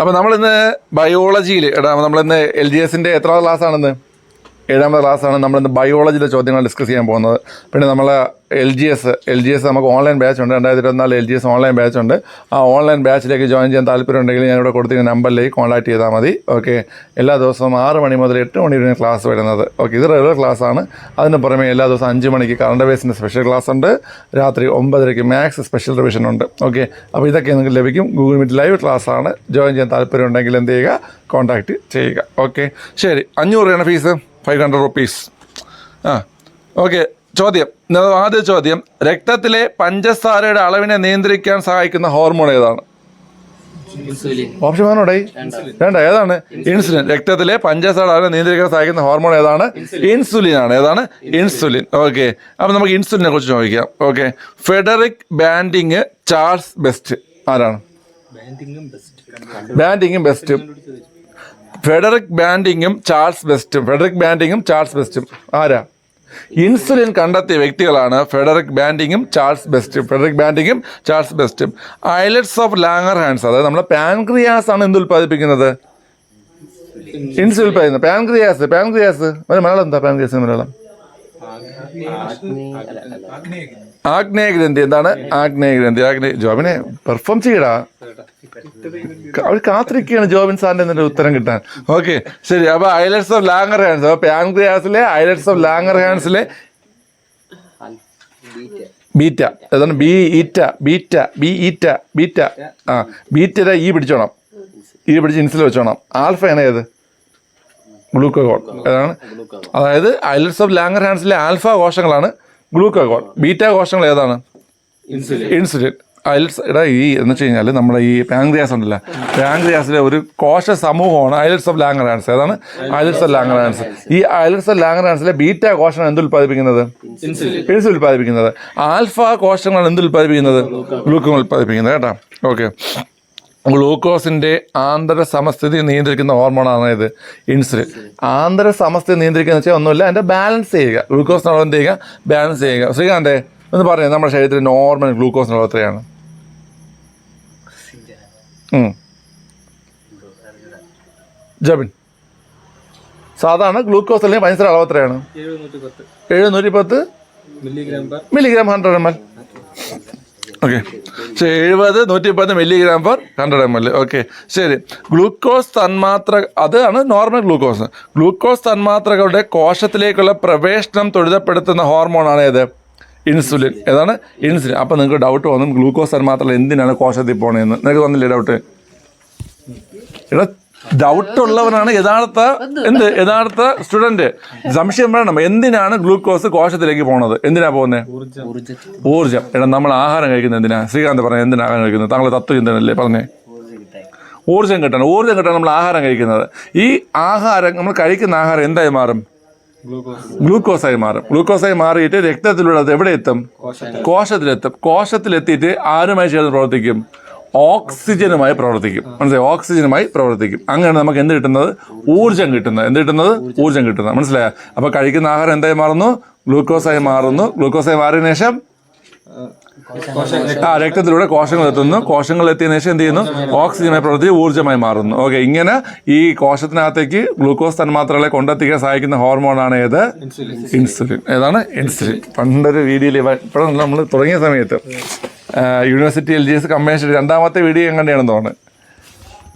അപ്പോൾ നമ്മളിന്ന് ബയോളജിയിൽ എടാ നമ്മളിന്ന് എൽ ജി എസിന്റെ എത്ര ക്ലാസ് ആണെന്ന്? ഏഴാമത്തെ ക്ലാസ്സാണ് നമ്മളിന്ന് ബയോളജിയിലെ ചോദ്യങ്ങൾ ഡിസ്കസ് ചെയ്യാൻ പോകുന്നത്. പിന്നെ നമ്മൾ L G S L G S നമുക്ക് ഓൺലൈൻ ബാച്ച് ഉണ്ട്. രണ്ടായിരത്തി ഇരുപത്തിനാല് L G S online batch ഉണ്ട്. ആ ഓൺലൈൻ ബാച്ചിലേക്ക് ജോയിൻ ചെയ്യാൻ താല്പര്യം ഉണ്ടെങ്കിൽ ഞാനിവിടെ കൊടുത്തിരിക്കുന്ന നമ്പറിലേക്ക് കോൺടാക്ട് ചെയ്താൽ മതി. ഓക്കെ. എല്ലാ ദിവസവും ആറ് മണി മുതൽ എട്ട് മണി വരെ ക്ലാസ് വരുന്നത്. ഓക്കെ. ഇത് റെഗുലർ ക്ലാസ് ആണ് അതിന് പുറമെ എല്ലാ ദിവസവും അഞ്ച് മണിക്ക് കറണ്ട് ബേസിന്റെ സ്പെഷ്യൽ ക്ലാസ് ഉണ്ട്. രാത്രി ഒമ്പതരയ്ക്ക് മാത്സ് സ്പെഷ്യൽ റിവിഷൻ ഉണ്ട്. ഓക്കെ. അപ്പോൾ ഇതൊക്കെ നിങ്ങൾക്ക് ലഭിക്കും. ഗൂഗിൾ മീറ്റ് ലൈവ് ക്ലാസ് ആണ് ജോയിൻ ചെയ്യാൻ താല്പര്യം ഉണ്ടെങ്കിൽ എന്ത് ചെയ്യുക? കോൺടാക്റ്റ് ചെയ്യുക. ഓക്കെ. ശരി. അഞ്ഞൂറ് രൂപയാണ് ഫീസ് ഫൈവ് ഹൺഡ്രഡ് റുപ്പീസ് ആ. ഓക്കെ. ചോദ്യം. ആദ്യ ചോദ്യം. രക്തത്തിലെ പഞ്ചസാരയുടെ അളവിനെ നിയന്ത്രിക്കാൻ സഹായിക്കുന്ന ഹോർമോൺ ഏതാണ്? ഓപ്ഷൻ വേണോടേ. വേണ്ട. ഏതാണ്? ഇൻസുലിൻ. രക്തത്തിലെ പഞ്ചസാര അളവിനെ നിയന്ത്രിക്കാൻ സഹായിക്കുന്ന ഹോർമോൺ ഏതാണ്? ഇൻസുലിൻ. ആണ്. ഏതാണ്? ഇൻസുലിൻ. ഓക്കെ. അപ്പോൾ നമുക്ക് ഇൻസുലിനെ കുറിച്ച് ചോദിക്കാം. Okay. Frederick Banting Charles Best. ആരാണ്? ബാൻഡിങ്ങും ബെസ്റ്റും. ഫെഡറിക് ബാൻഡിങ്ങും ചാൾസ് ബെസ്റ്റും. ഫെഡറിക് ബാൻഡിങ്ങും ചാൾസ് ബെസ്റ്റും. ആരാ? ഇൻസുലിൻ കണ്ടെത്തിയ വ്യക്തികളാണ് ഫെഡറിക് ബാൻഡിങ്ങും ചാൾസ് ബെസ്റ്റും. ഫെഡറിക് ബാൻഡിങ്ങും ചാൾസ് ബെസ്റ്റും. ഐലറ്റ്സ് ഓഫ് ലാങ്ങർ ഹാൻഡ്സ് അതായത് നമ്മുടെ പാൻക്രിയാസ് ആണ് എന്ത് ഉൽപ്പാദിപ്പിക്കുന്നത്? ഇൻസുലിൻ ഉൽപ്പാദിക്കുന്നത് പാൻക്രിയാസ് പാൻക്രിയാസ്. മലയാളം എന്താ? പാൻക്രിയാസ് മലയാളം. ആഗ്നേയ ഗ്രന്ഥി. എന്താണ്? ആഗ്നേയ. ഗ്രന്ഥി. ആഗ്നേയ. ജോബിനെ പെർഫോം ചെയ്യടാ. അവർ കാത്തിരിക്കുകയാണ് ജോബിൻ സാറിന്റെ എന്നിട്ട് ഉത്തരം കിട്ടാൻ. ഓക്കെ ശരി. അപ്പൊ ഐലറ്റ്സ് ഓഫ് ലാങ്ങർ ഹാൻഡ്സ് അപ്പൊ പാൻക്രിയാസിലെ ഐലറ്റ്സ് ഓഫ് ലാങ്ങർ ഹാൻഡ്സിലെ ബീറ്റ. ഏതാണ്? Beta beta beta beta. ആ ബീറ്റ ഈ പിടിച്ചോണം. ഈ പിടിച്ച് ഇൻസിൽ വെച്ചോണം. ആൽഫ ആണ് ഏത്? ഗ്ലൂക്കോഗോൺ ഏതാണ്? അതായത് ഐലറ്റ്സ് ഓഫ് ലാങ്ങർ ഹാൻഡ്സിലെ ആൽഫ കോശങ്ങളാണ് ഗ്ലൂക്കോഗോൺ ബീറ്റ കോശങ്ങൾ ഏതാണ്? ഇൻസുലിൻ. അതിൽ എടാ ഈ എന്ന് വെച്ച് കഴിഞ്ഞാൽ നമ്മുടെ ഈ പാങ്ക്രിയാസ് ഉണ്ടല്ലോ. പാങ്ക്രിയാസിലെ ഒരു കോശ സമൂഹമാണ് ഐലറ്റ്സ് ഓഫ് ഹാൻഡ്സ് ഏതാണ്? ഐലറ്റ്സ് ഓഫ് ഹാൻഡ്സ് ഈ ഐലറ്റ്സ് ഓഫ് ഹാൻഡ്സിലെ ബീറ്റ കോശങ്ങൾ എന്ത് ഉൽപ്പാദിപ്പിക്കുന്നത്? ഇൻസുലിൻ. ഉൽപ്പാദിപ്പിക്കുന്നത്. ആൽഫ കോശങ്ങളാണ് എന്ത് ഉൽപ്പാദിപ്പിക്കുന്നത്? ഗ്ലൂക്കോൺ ഉൽപ്പാദിപ്പിക്കുന്നത്. കേട്ടോ? ഓക്കെ. ഗ്ലൂക്കോസിന്റെ ആന്തര സമസ്ഥിതി നിയന്ത്രിക്കുന്ന ഹോർമോണാണ് ഇത് ഇൻസുലിൻ. ആന്തര സമസ്ഥിതി നിയന്ത്രിക്കുക എന്ന് വെച്ചാൽ ഒന്നുമില്ല അതിന്റെ ബാലൻസ് ചെയ്യുക. ഗ്ലൂക്കോസ് അളവ് എന്ത് ചെയ്യുക? ബാലൻസ് ചെയ്യുക. ശ്രീകാന്തേ ഒന്ന് പറഞ്ഞു നമ്മുടെ ശരീരത്തിൽ നോർമൽ ഗ്ലൂക്കോസിന് അളവ് എത്രയാണ്. ജബിൻ. സാധാരണ ഗ്ലൂക്കോസ് അല്ലെങ്കിൽ പഞ്ചസാര അളവ് എത്രയാണ്? എഴുന്നൂറ്റി പത്ത്. Milligram hundred M L okay എഴുപത് നൂറ്റി പത്ത് milligram per hundred M L okay ശരി. ഗ്ലൂക്കോസ് തന്മാത്ര അതാണ് നോർമൽ ഗ്ലൂക്കോസ് ഗ്ലൂക്കോസ് തന്മാത്രകളുടെ കോശത്തിലേക്കുള്ള പ്രവേശനം ത്വരിതപ്പെടുത്തുന്ന ഹോർമോണാണ് ഏത്? ഇൻസുലിൻ ഏതാണ്? ഇൻസുലിൻ അപ്പോൾ നിങ്ങൾക്ക് ഡൗട്ട് വന്നു ഗ്ലൂക്കോസ് തന്മാത്രകൾ എന്തിനാണ് കോശത്തിൽ പോകണതെന്ന് നിങ്ങൾക്ക് വന്നില്ലേ ഡൗട്ട് എടാ ഡൗട്ട് ഉള്ളവനാണ് യഥാർത്ഥ എന്ത്? യഥാർത്ഥ സ്റ്റുഡന്റ്. സംശയം വേണം. എന്തിനാണ് ഗ്ലൂക്കോസ് കോശത്തിലേക്ക് പോണത്? എന്തിനാ പോകുന്നത് ഊർജം എടാ നമ്മൾ ആഹാരം കഴിക്കുന്നത് എന്തിനാ? ശ്രീകാന്ത് പറഞ്ഞ എന്തിനാ ആഹാരം കഴിക്കുന്നത്? താങ്കൾ തത്വചിന്തനല്ലേ പറഞ്ഞേ? ഊർജം കിട്ടണം. ഊർജം കിട്ടാൻ നമ്മൾ ആഹാരം കഴിക്കുന്നത്. ഈ ആഹാരം നമ്മൾ കഴിക്കുന്ന ആഹാരം എന്തായി മാറും? ഗ്ലൂക്കോസ്. ഗ്ലൂക്കോസായി മാറും. ഗ്ലൂക്കോസായി മാറിയിട്ട് രക്തത്തിലൂടെ അത് എവിടെ എത്തും? കോശത്തിലെത്തും. കോശത്തിലെത്തിയിട്ട് ആരുമായി ചേർന്ന് പ്രവർത്തിക്കും? ഓക്സിജനുമായി പ്രവർത്തിക്കും. മനസ്സിലായി? ഓക്സിജനുമായി പ്രവർത്തിക്കും. അങ്ങനെയാണ് നമുക്ക് എന്ത് കിട്ടുന്നത്? ഊർജം കിട്ടുന്നത്. എന്ത് കിട്ടുന്നത്? ഊർജം കിട്ടുന്നത്. മനസ്സിലായ? അപ്പൊ കഴിക്കുന്ന ആഹാരം എന്തായി മാറുന്നു? ഗ്ലൂക്കോസായി മാറുന്നു. ഗ്ലൂക്കോസായി മാറിയതിനു ശേഷം? ആ രക്തത്തിലൂടെ കോശങ്ങൾ എത്തുന്നു. കോശങ്ങൾ എത്തിയതിനു ശേഷം എന്ത് ചെയ്യുന്നു? ഓക്സിജനായി പ്രവർത്തിച്ച് ഊർജമായി മാറുന്നു. ഓക്കെ ഇങ്ങനെ ഈ കോശത്തിനകത്തേക്ക് ഗ്ലൂക്കോസ് തന്മാത്രകളെ കൊണ്ടെത്തിക്കാൻ സഹായിക്കുന്ന ഹോർമോണാണ് ഏത്? ഇൻസുലിൻ. ഏതാണ്? ഇൻസുലിൻ. പണ്ടൊരു വീഡിയോയിൽ ഇപ്പോഴും നമ്മൾ തുടങ്ങിയ സമയത്ത് university L G S commission രണ്ടാമത്തെ വീഡിയോ എങ്ങനെയാണെന്ന് തോന്നുന്നത്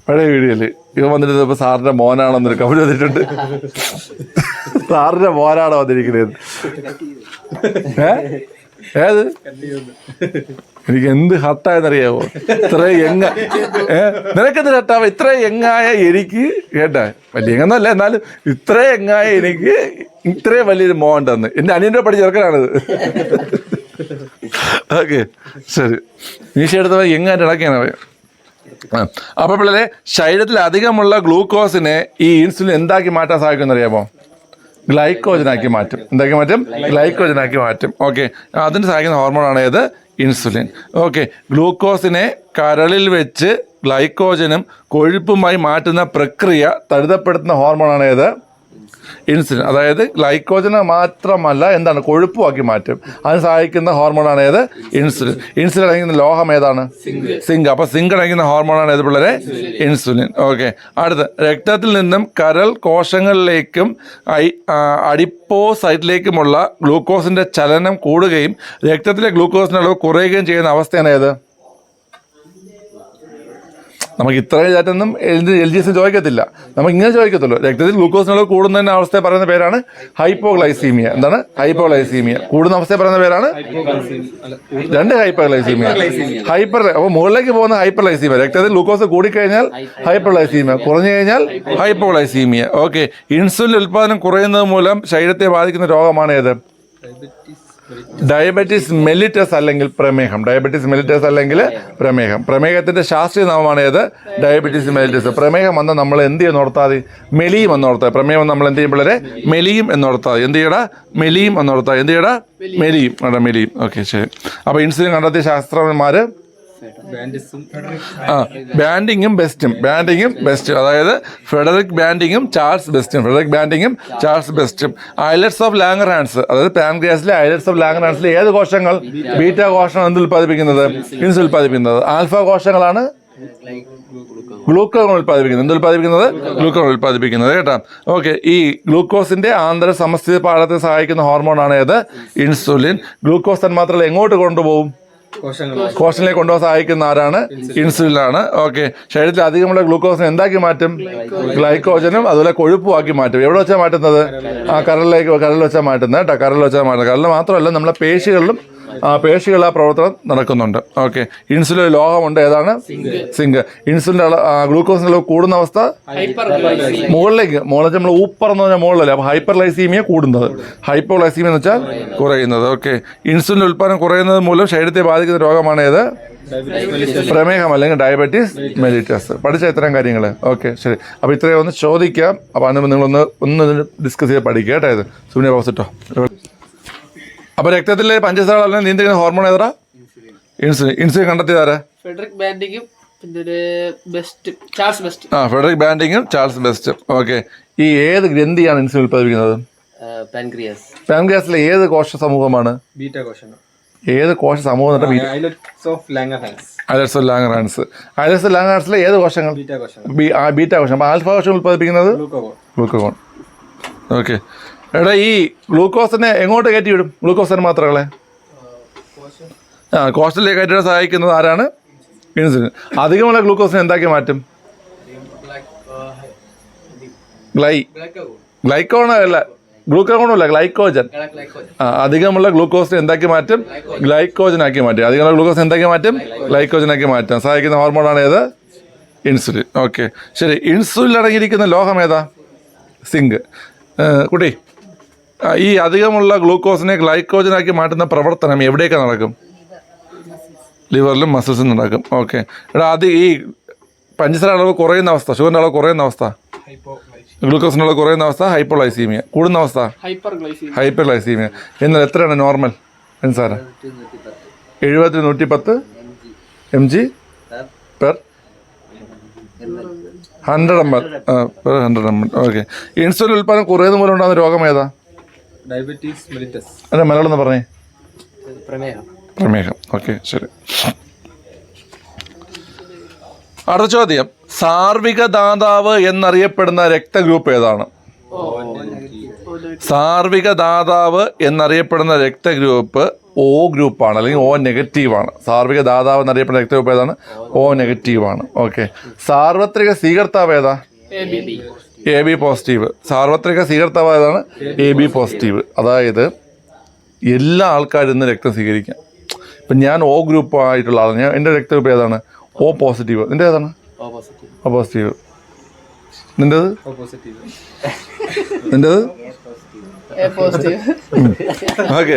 പഴയ വീഡിയോയിൽ ഇവ വന്നിട്ട് ഇപ്പോൾ സാറിന്റെ മോനാണെന്നൊരു കവിത വന്നിട്ടുണ്ട്. സാറിന്റെ മോനാണ് വന്നിരിക്കുന്നത്? ഏത്? എനിക്ക് എന്ത് ഹട്ടായെന്നറിയാവോ ഇത്ര എങ്ങ നിനക്കെന്ത് ഹട്ടാവോ ഇത്ര എങ്ങായ എനിക്ക് കേട്ടാ. വലിയ എങ്ങനല്ല എന്നാലും ഇത്ര എങ്ങായ എനിക്ക് ഇത്രയും വലിയൊരു മോൻ ഉണ്ടെന്ന് എന്റെ അനിയന്റെ പടി ചെറുക്കനാണിത്. ഓക്കെ ശരി. മീശ എടുത്തവ എങ്ങനെ ഇളക്കിയാണ് പറയും അപ്പോൾ പിള്ളേരെ ശരീരത്തിൽ അധികമുള്ള ഗ്ലൂക്കോസിനെ ഈ ഇൻസുലിൻ എന്താക്കി മാറ്റാൻ സാധിക്കുമെന്ന് അറിയാമോ? ഗ്ലൈക്കോജനാക്കി മാറ്റും. എന്താക്കി മാറ്റും? ഗ്ലൈക്കോജനാക്കി മാറ്റും. ഓക്കെ അതിന് സഹായിക്കുന്ന ഹോർമോണാണ് ഏത്? ഇൻസുലിൻ. ഓക്കെ ഗ്ലൂക്കോസിനെ കരളിൽ വെച്ച് ഗ്ലൈക്കോജനും കൊഴുപ്പുമായി മാറ്റുന്ന പ്രക്രിയ തഴുതപ്പെടുത്തുന്ന ഹോർമോണാണ് ഏത്? ഇൻസുലിൻ. അതായത് ഗ്ലൈക്കോജനെ മാത്രമല്ല എന്താണ് കൊഴുപ്പുമാക്കി മാറ്റും. അതിന് സഹായിക്കുന്ന ഹോർമോണാണ് ഏത്? ഇൻസുലിൻ. ഇൻസുലിൻ അടങ്ങുന്ന ലോഹം ഏതാണ്? സിങ്ക്. അപ്പോൾ സിങ്ക് അടങ്ങുന്ന ഹോർമോണാണ് ഏത് പിള്ളേരെ? ഇൻസുലിൻ. ഓക്കെ. അടുത്ത്. രക്തത്തിൽ നിന്നും കരൾ കോശങ്ങളിലേക്കും ഐ ഗ്ലൂക്കോസിന്റെ അഡിപ്പോസൈറ്റിലേക്കുമുള്ള ഗ്ലൂക്കോസിന്റെ ചലനം കൂടുകയും രക്തത്തിലെ ഗ്ലൂക്കോസിന്റെ അളവ് കുറയുകയും ചെയ്യുന്ന അവസ്ഥയാണ് ഏത്? നമുക്ക് ഇത്രയും ചാറ്റൊന്നും എൽ ജി എസ് ചോദിക്കത്തില്ല. നമുക്ക് ഇങ്ങനെ ചോദിക്കത്തുള്ളൂ. രക്തത്തിൽ ഗ്ലൂക്കോസിന് അളവ് കൂടുന്നതിന് അവസ്ഥയെ പറയുന്ന പേരാണ് ഹൈപ്പോഗ്ലൈസീമിയ. എന്താണ്? ഹൈപ്പോഗ്ലൈസീമിയ. കൂടുന്ന അവസ്ഥയെ പറയുന്ന പേരാണ് രണ്ട് ഹൈപ്പർഗ്ലൈസീമിയ. ഹൈപ്പർ അപ്പോൾ മുകളിലേക്ക് പോകുന്ന ഹൈപ്പർഗ്ലൈസീമിയ. രക്തത്തിൽ ഗ്ലൂക്കോസ് കൂടിക്കഴിഞ്ഞാൽ ഹൈപ്പർഗ്ലൈസീമിയ. കുറഞ്ഞു കഴിഞ്ഞാൽ ഹൈപ്പോഗ്ലൈസീമിയ. ഓക്കെ. ഇൻസുലിൻ ഉൽപ്പാദനം കുറയുന്നത് മൂലം ശരീരത്തെ ബാധിക്കുന്ന രോഗമാണ് ഏത് ഡയബറ്റീസ് ഡയബറ്റിസ് മെലിറ്റസ് അല്ലെങ്കിൽ പ്രമേഹം. ഡയബറ്റിസ് മെലിറ്റസ് അല്ലെങ്കിൽ പ്രമേഹം. പ്രമേഹത്തിന്റെ ശാസ്ത്രീയ നാമമാണ് ഏത്? ഡയബറ്റിസ് മെലിറ്റസ് പ്രമേഹം വന്ന് നമ്മൾ എന്ത് ചെയ്യുന്ന ഓർത്താൽ മെലിയും എന്നോർത്താൽ പ്രമേഹം നമ്മൾ എന്ത് ചെയ്യും പിള്ളേരെ? മെലിയും എന്നോർത്താൽ. എന്ത് ചെയ്യടാ? മെലിയും എന്നോർത്താൽ എന്ത് ചെയ്യടാ? മെലിയും. അവിടെ മെലിയും. ഓക്കെ ശരി. അപ്പോൾ ഇൻസുലിൻ കണ്ടെത്തിയ ശാസ്ത്രജ്ഞന്മാർ ബാൻഡിസും ആ ബാൻഡിങ്ങും ബെസ്റ്റും. ബാൻഡിങ്ങും ബെസ്റ്റും. അതായത് ഫെഡറിക് ബാൻഡിങ്ങും ചാൾസ് ബെസ്റ്റും. ഫെഡറിക് ബാൻഡിങ്ങും ചാൾസ് ബെസ്റ്റും. ഐലറ്റ്സ് ഓഫ് ലാങ്ങർ ഹാൻഡ്സ് അതായത് പാൻക്രിയാസിലെ ഐലറ്റ്സ് ഓഫ് ലാങ്ങർ ഹാൻഡ്സിലെ ഏത് കോശങ്ങൾ? ബീറ്റ കോശം എന്ത് ഉൽപ്പാദിപ്പിക്കുന്നത്? ഇൻസ് ഉൽപ്പാദിപ്പിക്കുന്നത്. ആൽഫ കോശങ്ങളാണ് ഗ്ലൂക്കോസ് ഉൽപ്പാദിപ്പിക്കുന്നത്. എന്ത് ഉൽപ്പാദിപ്പിക്കുന്നത്? ഗ്ലൂക്കോൺ ഉൽപ്പാദിപ്പിക്കുന്നത്. കേട്ടോ. ഓക്കെ ഈ ഗ്ലൂക്കോസിന്റെ ആന്തര സമസ്ഥിതി പാഠത്തെ സഹായിക്കുന്ന ഹോർമോൺ ആണ് ഏത്? ഇൻസുലിൻ. ഗ്ലൂക്കോസ് തന്മാത്രകൾ എങ്ങോട്ട് കൊണ്ടുപോകും? കോശനിലേക്ക് കൊണ്ടുപോകാൻ സഹായിക്കുന്ന ആരാണ്? ഇൻസുലിനാണ്. ഓക്കെ. ശരീരത്തിൽ അധികമുള്ള ഗ്ലൂക്കോസിനെ എന്താക്കി മാറ്റും? ഗ്ലൈക്കോജനും അതുപോലെ കൊഴുപ്പും ആക്കി മാറ്റും. എവിടെ വെച്ചാൽ മാറ്റുന്നത്? ആ കരളിലേക്ക് കരളിൽ വെച്ചാൽ മാറ്റുന്നത് കേട്ടോ. കരളിൽ വെച്ചാൽ മാറ്റുന്നത്. കരളിൽ മാത്രമല്ല നമ്മളെ പേശികളിലും ആ പ്രവർത്തനം നടക്കുന്നുണ്ട്. ഓക്കെ ഇൻസുലിൻ ലോഹമുണ്ട്. ഏതാണ്? സിങ്ക്. ഇൻസുലിന്റെ അളവ് ഗ്ലൂക്കോസിന്റെ അളവ് കൂടുന്ന അവസ്ഥ? മുകളിലേക്ക്. മുകളിൽ നമ്മൾ ഊപ്പർ എന്ന് പറഞ്ഞാൽ മുകളിലല്ലേ? അപ്പോൾ ഹൈപ്പർ ലൈസീമിയ കൂടുന്നത്. ഹൈപ്പോ ലൈസീമിയ എന്ന് വെച്ചാൽ കുറയുന്നത്. ഓക്കെ ഇൻസുലിൻ ഉൽപ്പാദനം കുറയുന്നത് മൂലം ശരീരത്തെ ബാധിക്കുന്ന രോഗമാണ് ഏത്? പ്രമേഹം അല്ലെങ്കിൽ ഡയബറ്റീസ് മെലിറ്റസ്. പഠിച്ച ഇത്തരം കാര്യങ്ങൾ. ഓക്കെ ശരി. അപ്പോൾ ഇത്രയും ഒന്ന് ചോദിക്കാം. അപ്പോൾ അതിന് നിങ്ങളൊന്ന് ഒന്ന് ഡിസ്കസ് ചെയ്ത് പഠിക്കുക കേട്ടോ ഇത്. സുനിയ പോസിറ്റോ അപ്പോൾ രക്തത്തിലെ പഞ്ചസാര അല്ലെങ്കിൽ നിയന്ത്രിക്കുന്ന ഹോർമോൺ ഏതാ ഇൻസുലിൻ ഇൻസുലിൻ കണ്ടെത്തിയതാരാ ഫെഡറിക് ബാൻഡിങ്ങും പിന്നെ ബെസ്റ്റ് ചാൾസ് ബെസ്റ്റ്. ആ ഫെഡറിക് ബാൻഡിങ്ങും ചാൾസ് ബെസ്റ്റും. ഓക്കെ. ഈ ഏത് ഗ്രന്ഥിയാണ് ഇൻസുലിൻ ഉൽപ്പാദിപ്പിക്കുന്നത്? പാൻക്രിയാസ് പാൻഗ്രിയാസിലെ ഏത് കോശ സമൂഹമാണ്? ബീറ്റ കോശങ്ങൾ ഏത് കോശ സമൂഹം എന്നിട്ട് islets of Langer islets of Langerhans ലാങ്ങറാൻസിലെ ഏത് കോശങ്ങൾ? ബീറ്റ ആ ബീറ്റ കോശം. അപ്പോൾ ആൽഫ കോശം ഉൽപ്പാദിപ്പിക്കുന്നത് ഗ്ലൂക്കോൺ ഓക്കെ. എടാ ഈ ഗ്ലൂക്കോസിനെ എങ്ങോട്ട് കയറ്റി വിടും? ഗ്ലൂക്കോസിന് മാത്രമേ ആ കോശത്തിലേക്ക് കയറ്റിടാൻ സഹായിക്കുന്നത് ആരാണ്? ഇൻസുലിൻ. അധികമുള്ള ഗ്ലൂക്കോസിനെ എന്താക്കി മാറ്റും? ഗ്ലൈ. ഗ്ലൈക്കോൺ അല്ല അല്ല ഗ്ലൈക്കോജൻ. ആ അധികമുള്ള ഗ്ലൂക്കോസിനെ എന്താക്കി മാറ്റും? ഗ്ലൈക്കോജൻ ആക്കി മാറ്റും. അധികമുള്ള ഗ്ലൂക്കോസ് എന്താക്കി മാറ്റും? ഗ്ലൈക്കോജൻ ആക്കി മാറ്റാൻ സഹായിക്കുന്ന ഹോർമോണാണ് ഏത്? ഇൻസുലിൻ. ഓക്കെ. ശരി ഇൻസുലിൻ അടങ്ങിയിരിക്കുന്ന ലോഹം ഏതാ? സിങ്ക്. കുട്ടി ഈ അധികമുള്ള ഗ്ലൂക്കോസിനെ ഗ്ലൈക്കോജനാക്കി മാറ്റുന്ന പ്രവർത്തനം എവിടെയൊക്കെ നടക്കും? ലിവറിലും മസിൽസും നടക്കും. ഓക്കെ. എടാ അത് ഈ പഞ്ചസാര അളവ് കുറയുന്ന അവസ്ഥ ഷുഗറിന്റെ അളവ് കുറയുന്ന അവസ്ഥ. ഗ്ലൂക്കോസിന്റെ അളവ് കുറയുന്ന അവസ്ഥ ഹൈപ്പോളൈസീമിയ കൂടുന്ന അവസ്ഥ? ഹൈപ്പർ ഗ്ലൈസീമിയ എന്നാൽ എത്രയാണ് നോർമൽ പഞ്ചസാര? എഴുപത്തി നൂറ്റി പത്ത് M G per hundred M L. Per hundred M L. Okay. Insulin ഉൽപ്പാദനം കുറയുന്ന മൂലം ഉണ്ടാകുന്ന രോഗം ഏതാ? Diabetes mellitus. അതെ മലയാളം എന്ന് പറഞ്ഞേ? പ്രമേഹം. പ്രമേഹം. ഓക്കെ ശരി. അടുത്ത ചോദ്യം. സാർവിക ദാതാവ് എന്നറിയപ്പെടുന്ന രക്തഗ്രൂപ്പ് ഏതാണ്? സാർവിക ദാതാവ് എന്നറിയപ്പെടുന്ന രക്തഗ്രൂപ്പ് ഓ ഗ്രൂപ്പാണ് അല്ലെങ്കിൽ ഓ ആണ്. സാർവിക ദാതാവ് എന്നറിയപ്പെടുന്ന രക്തഗ്രൂപ്പ് ഏതാണ്? ഓ ആണ്. ഓക്കെ. സാർവത്രിക സ്വീകർത്താവ് ഏതാ? എ ബി പോസിറ്റീവ് സാർവത്രിക സ്വീകർത്താവായതാണ് എ ബി പോസിറ്റീവ് അതായത് എല്ലാ ആൾക്കാരും ഇന്ന് രക്തം സ്വീകരിക്കാം. ഇപ്പം ഞാൻ ഓ ഗ്രൂപ്പ് ആയിട്ടുള്ള ആളാണ്. ഞാൻ എന്റെ രക്തഗ്രൂപ്പ് ഏതാണ്? ഓ പോസിറ്റീവ് നിന്റെ ഏതാണ്? ഓ പോസിറ്റീവ് നിന്റെത് ഓപ്പോസിറ്റീവ് നിന്റെത് ഓക്കെ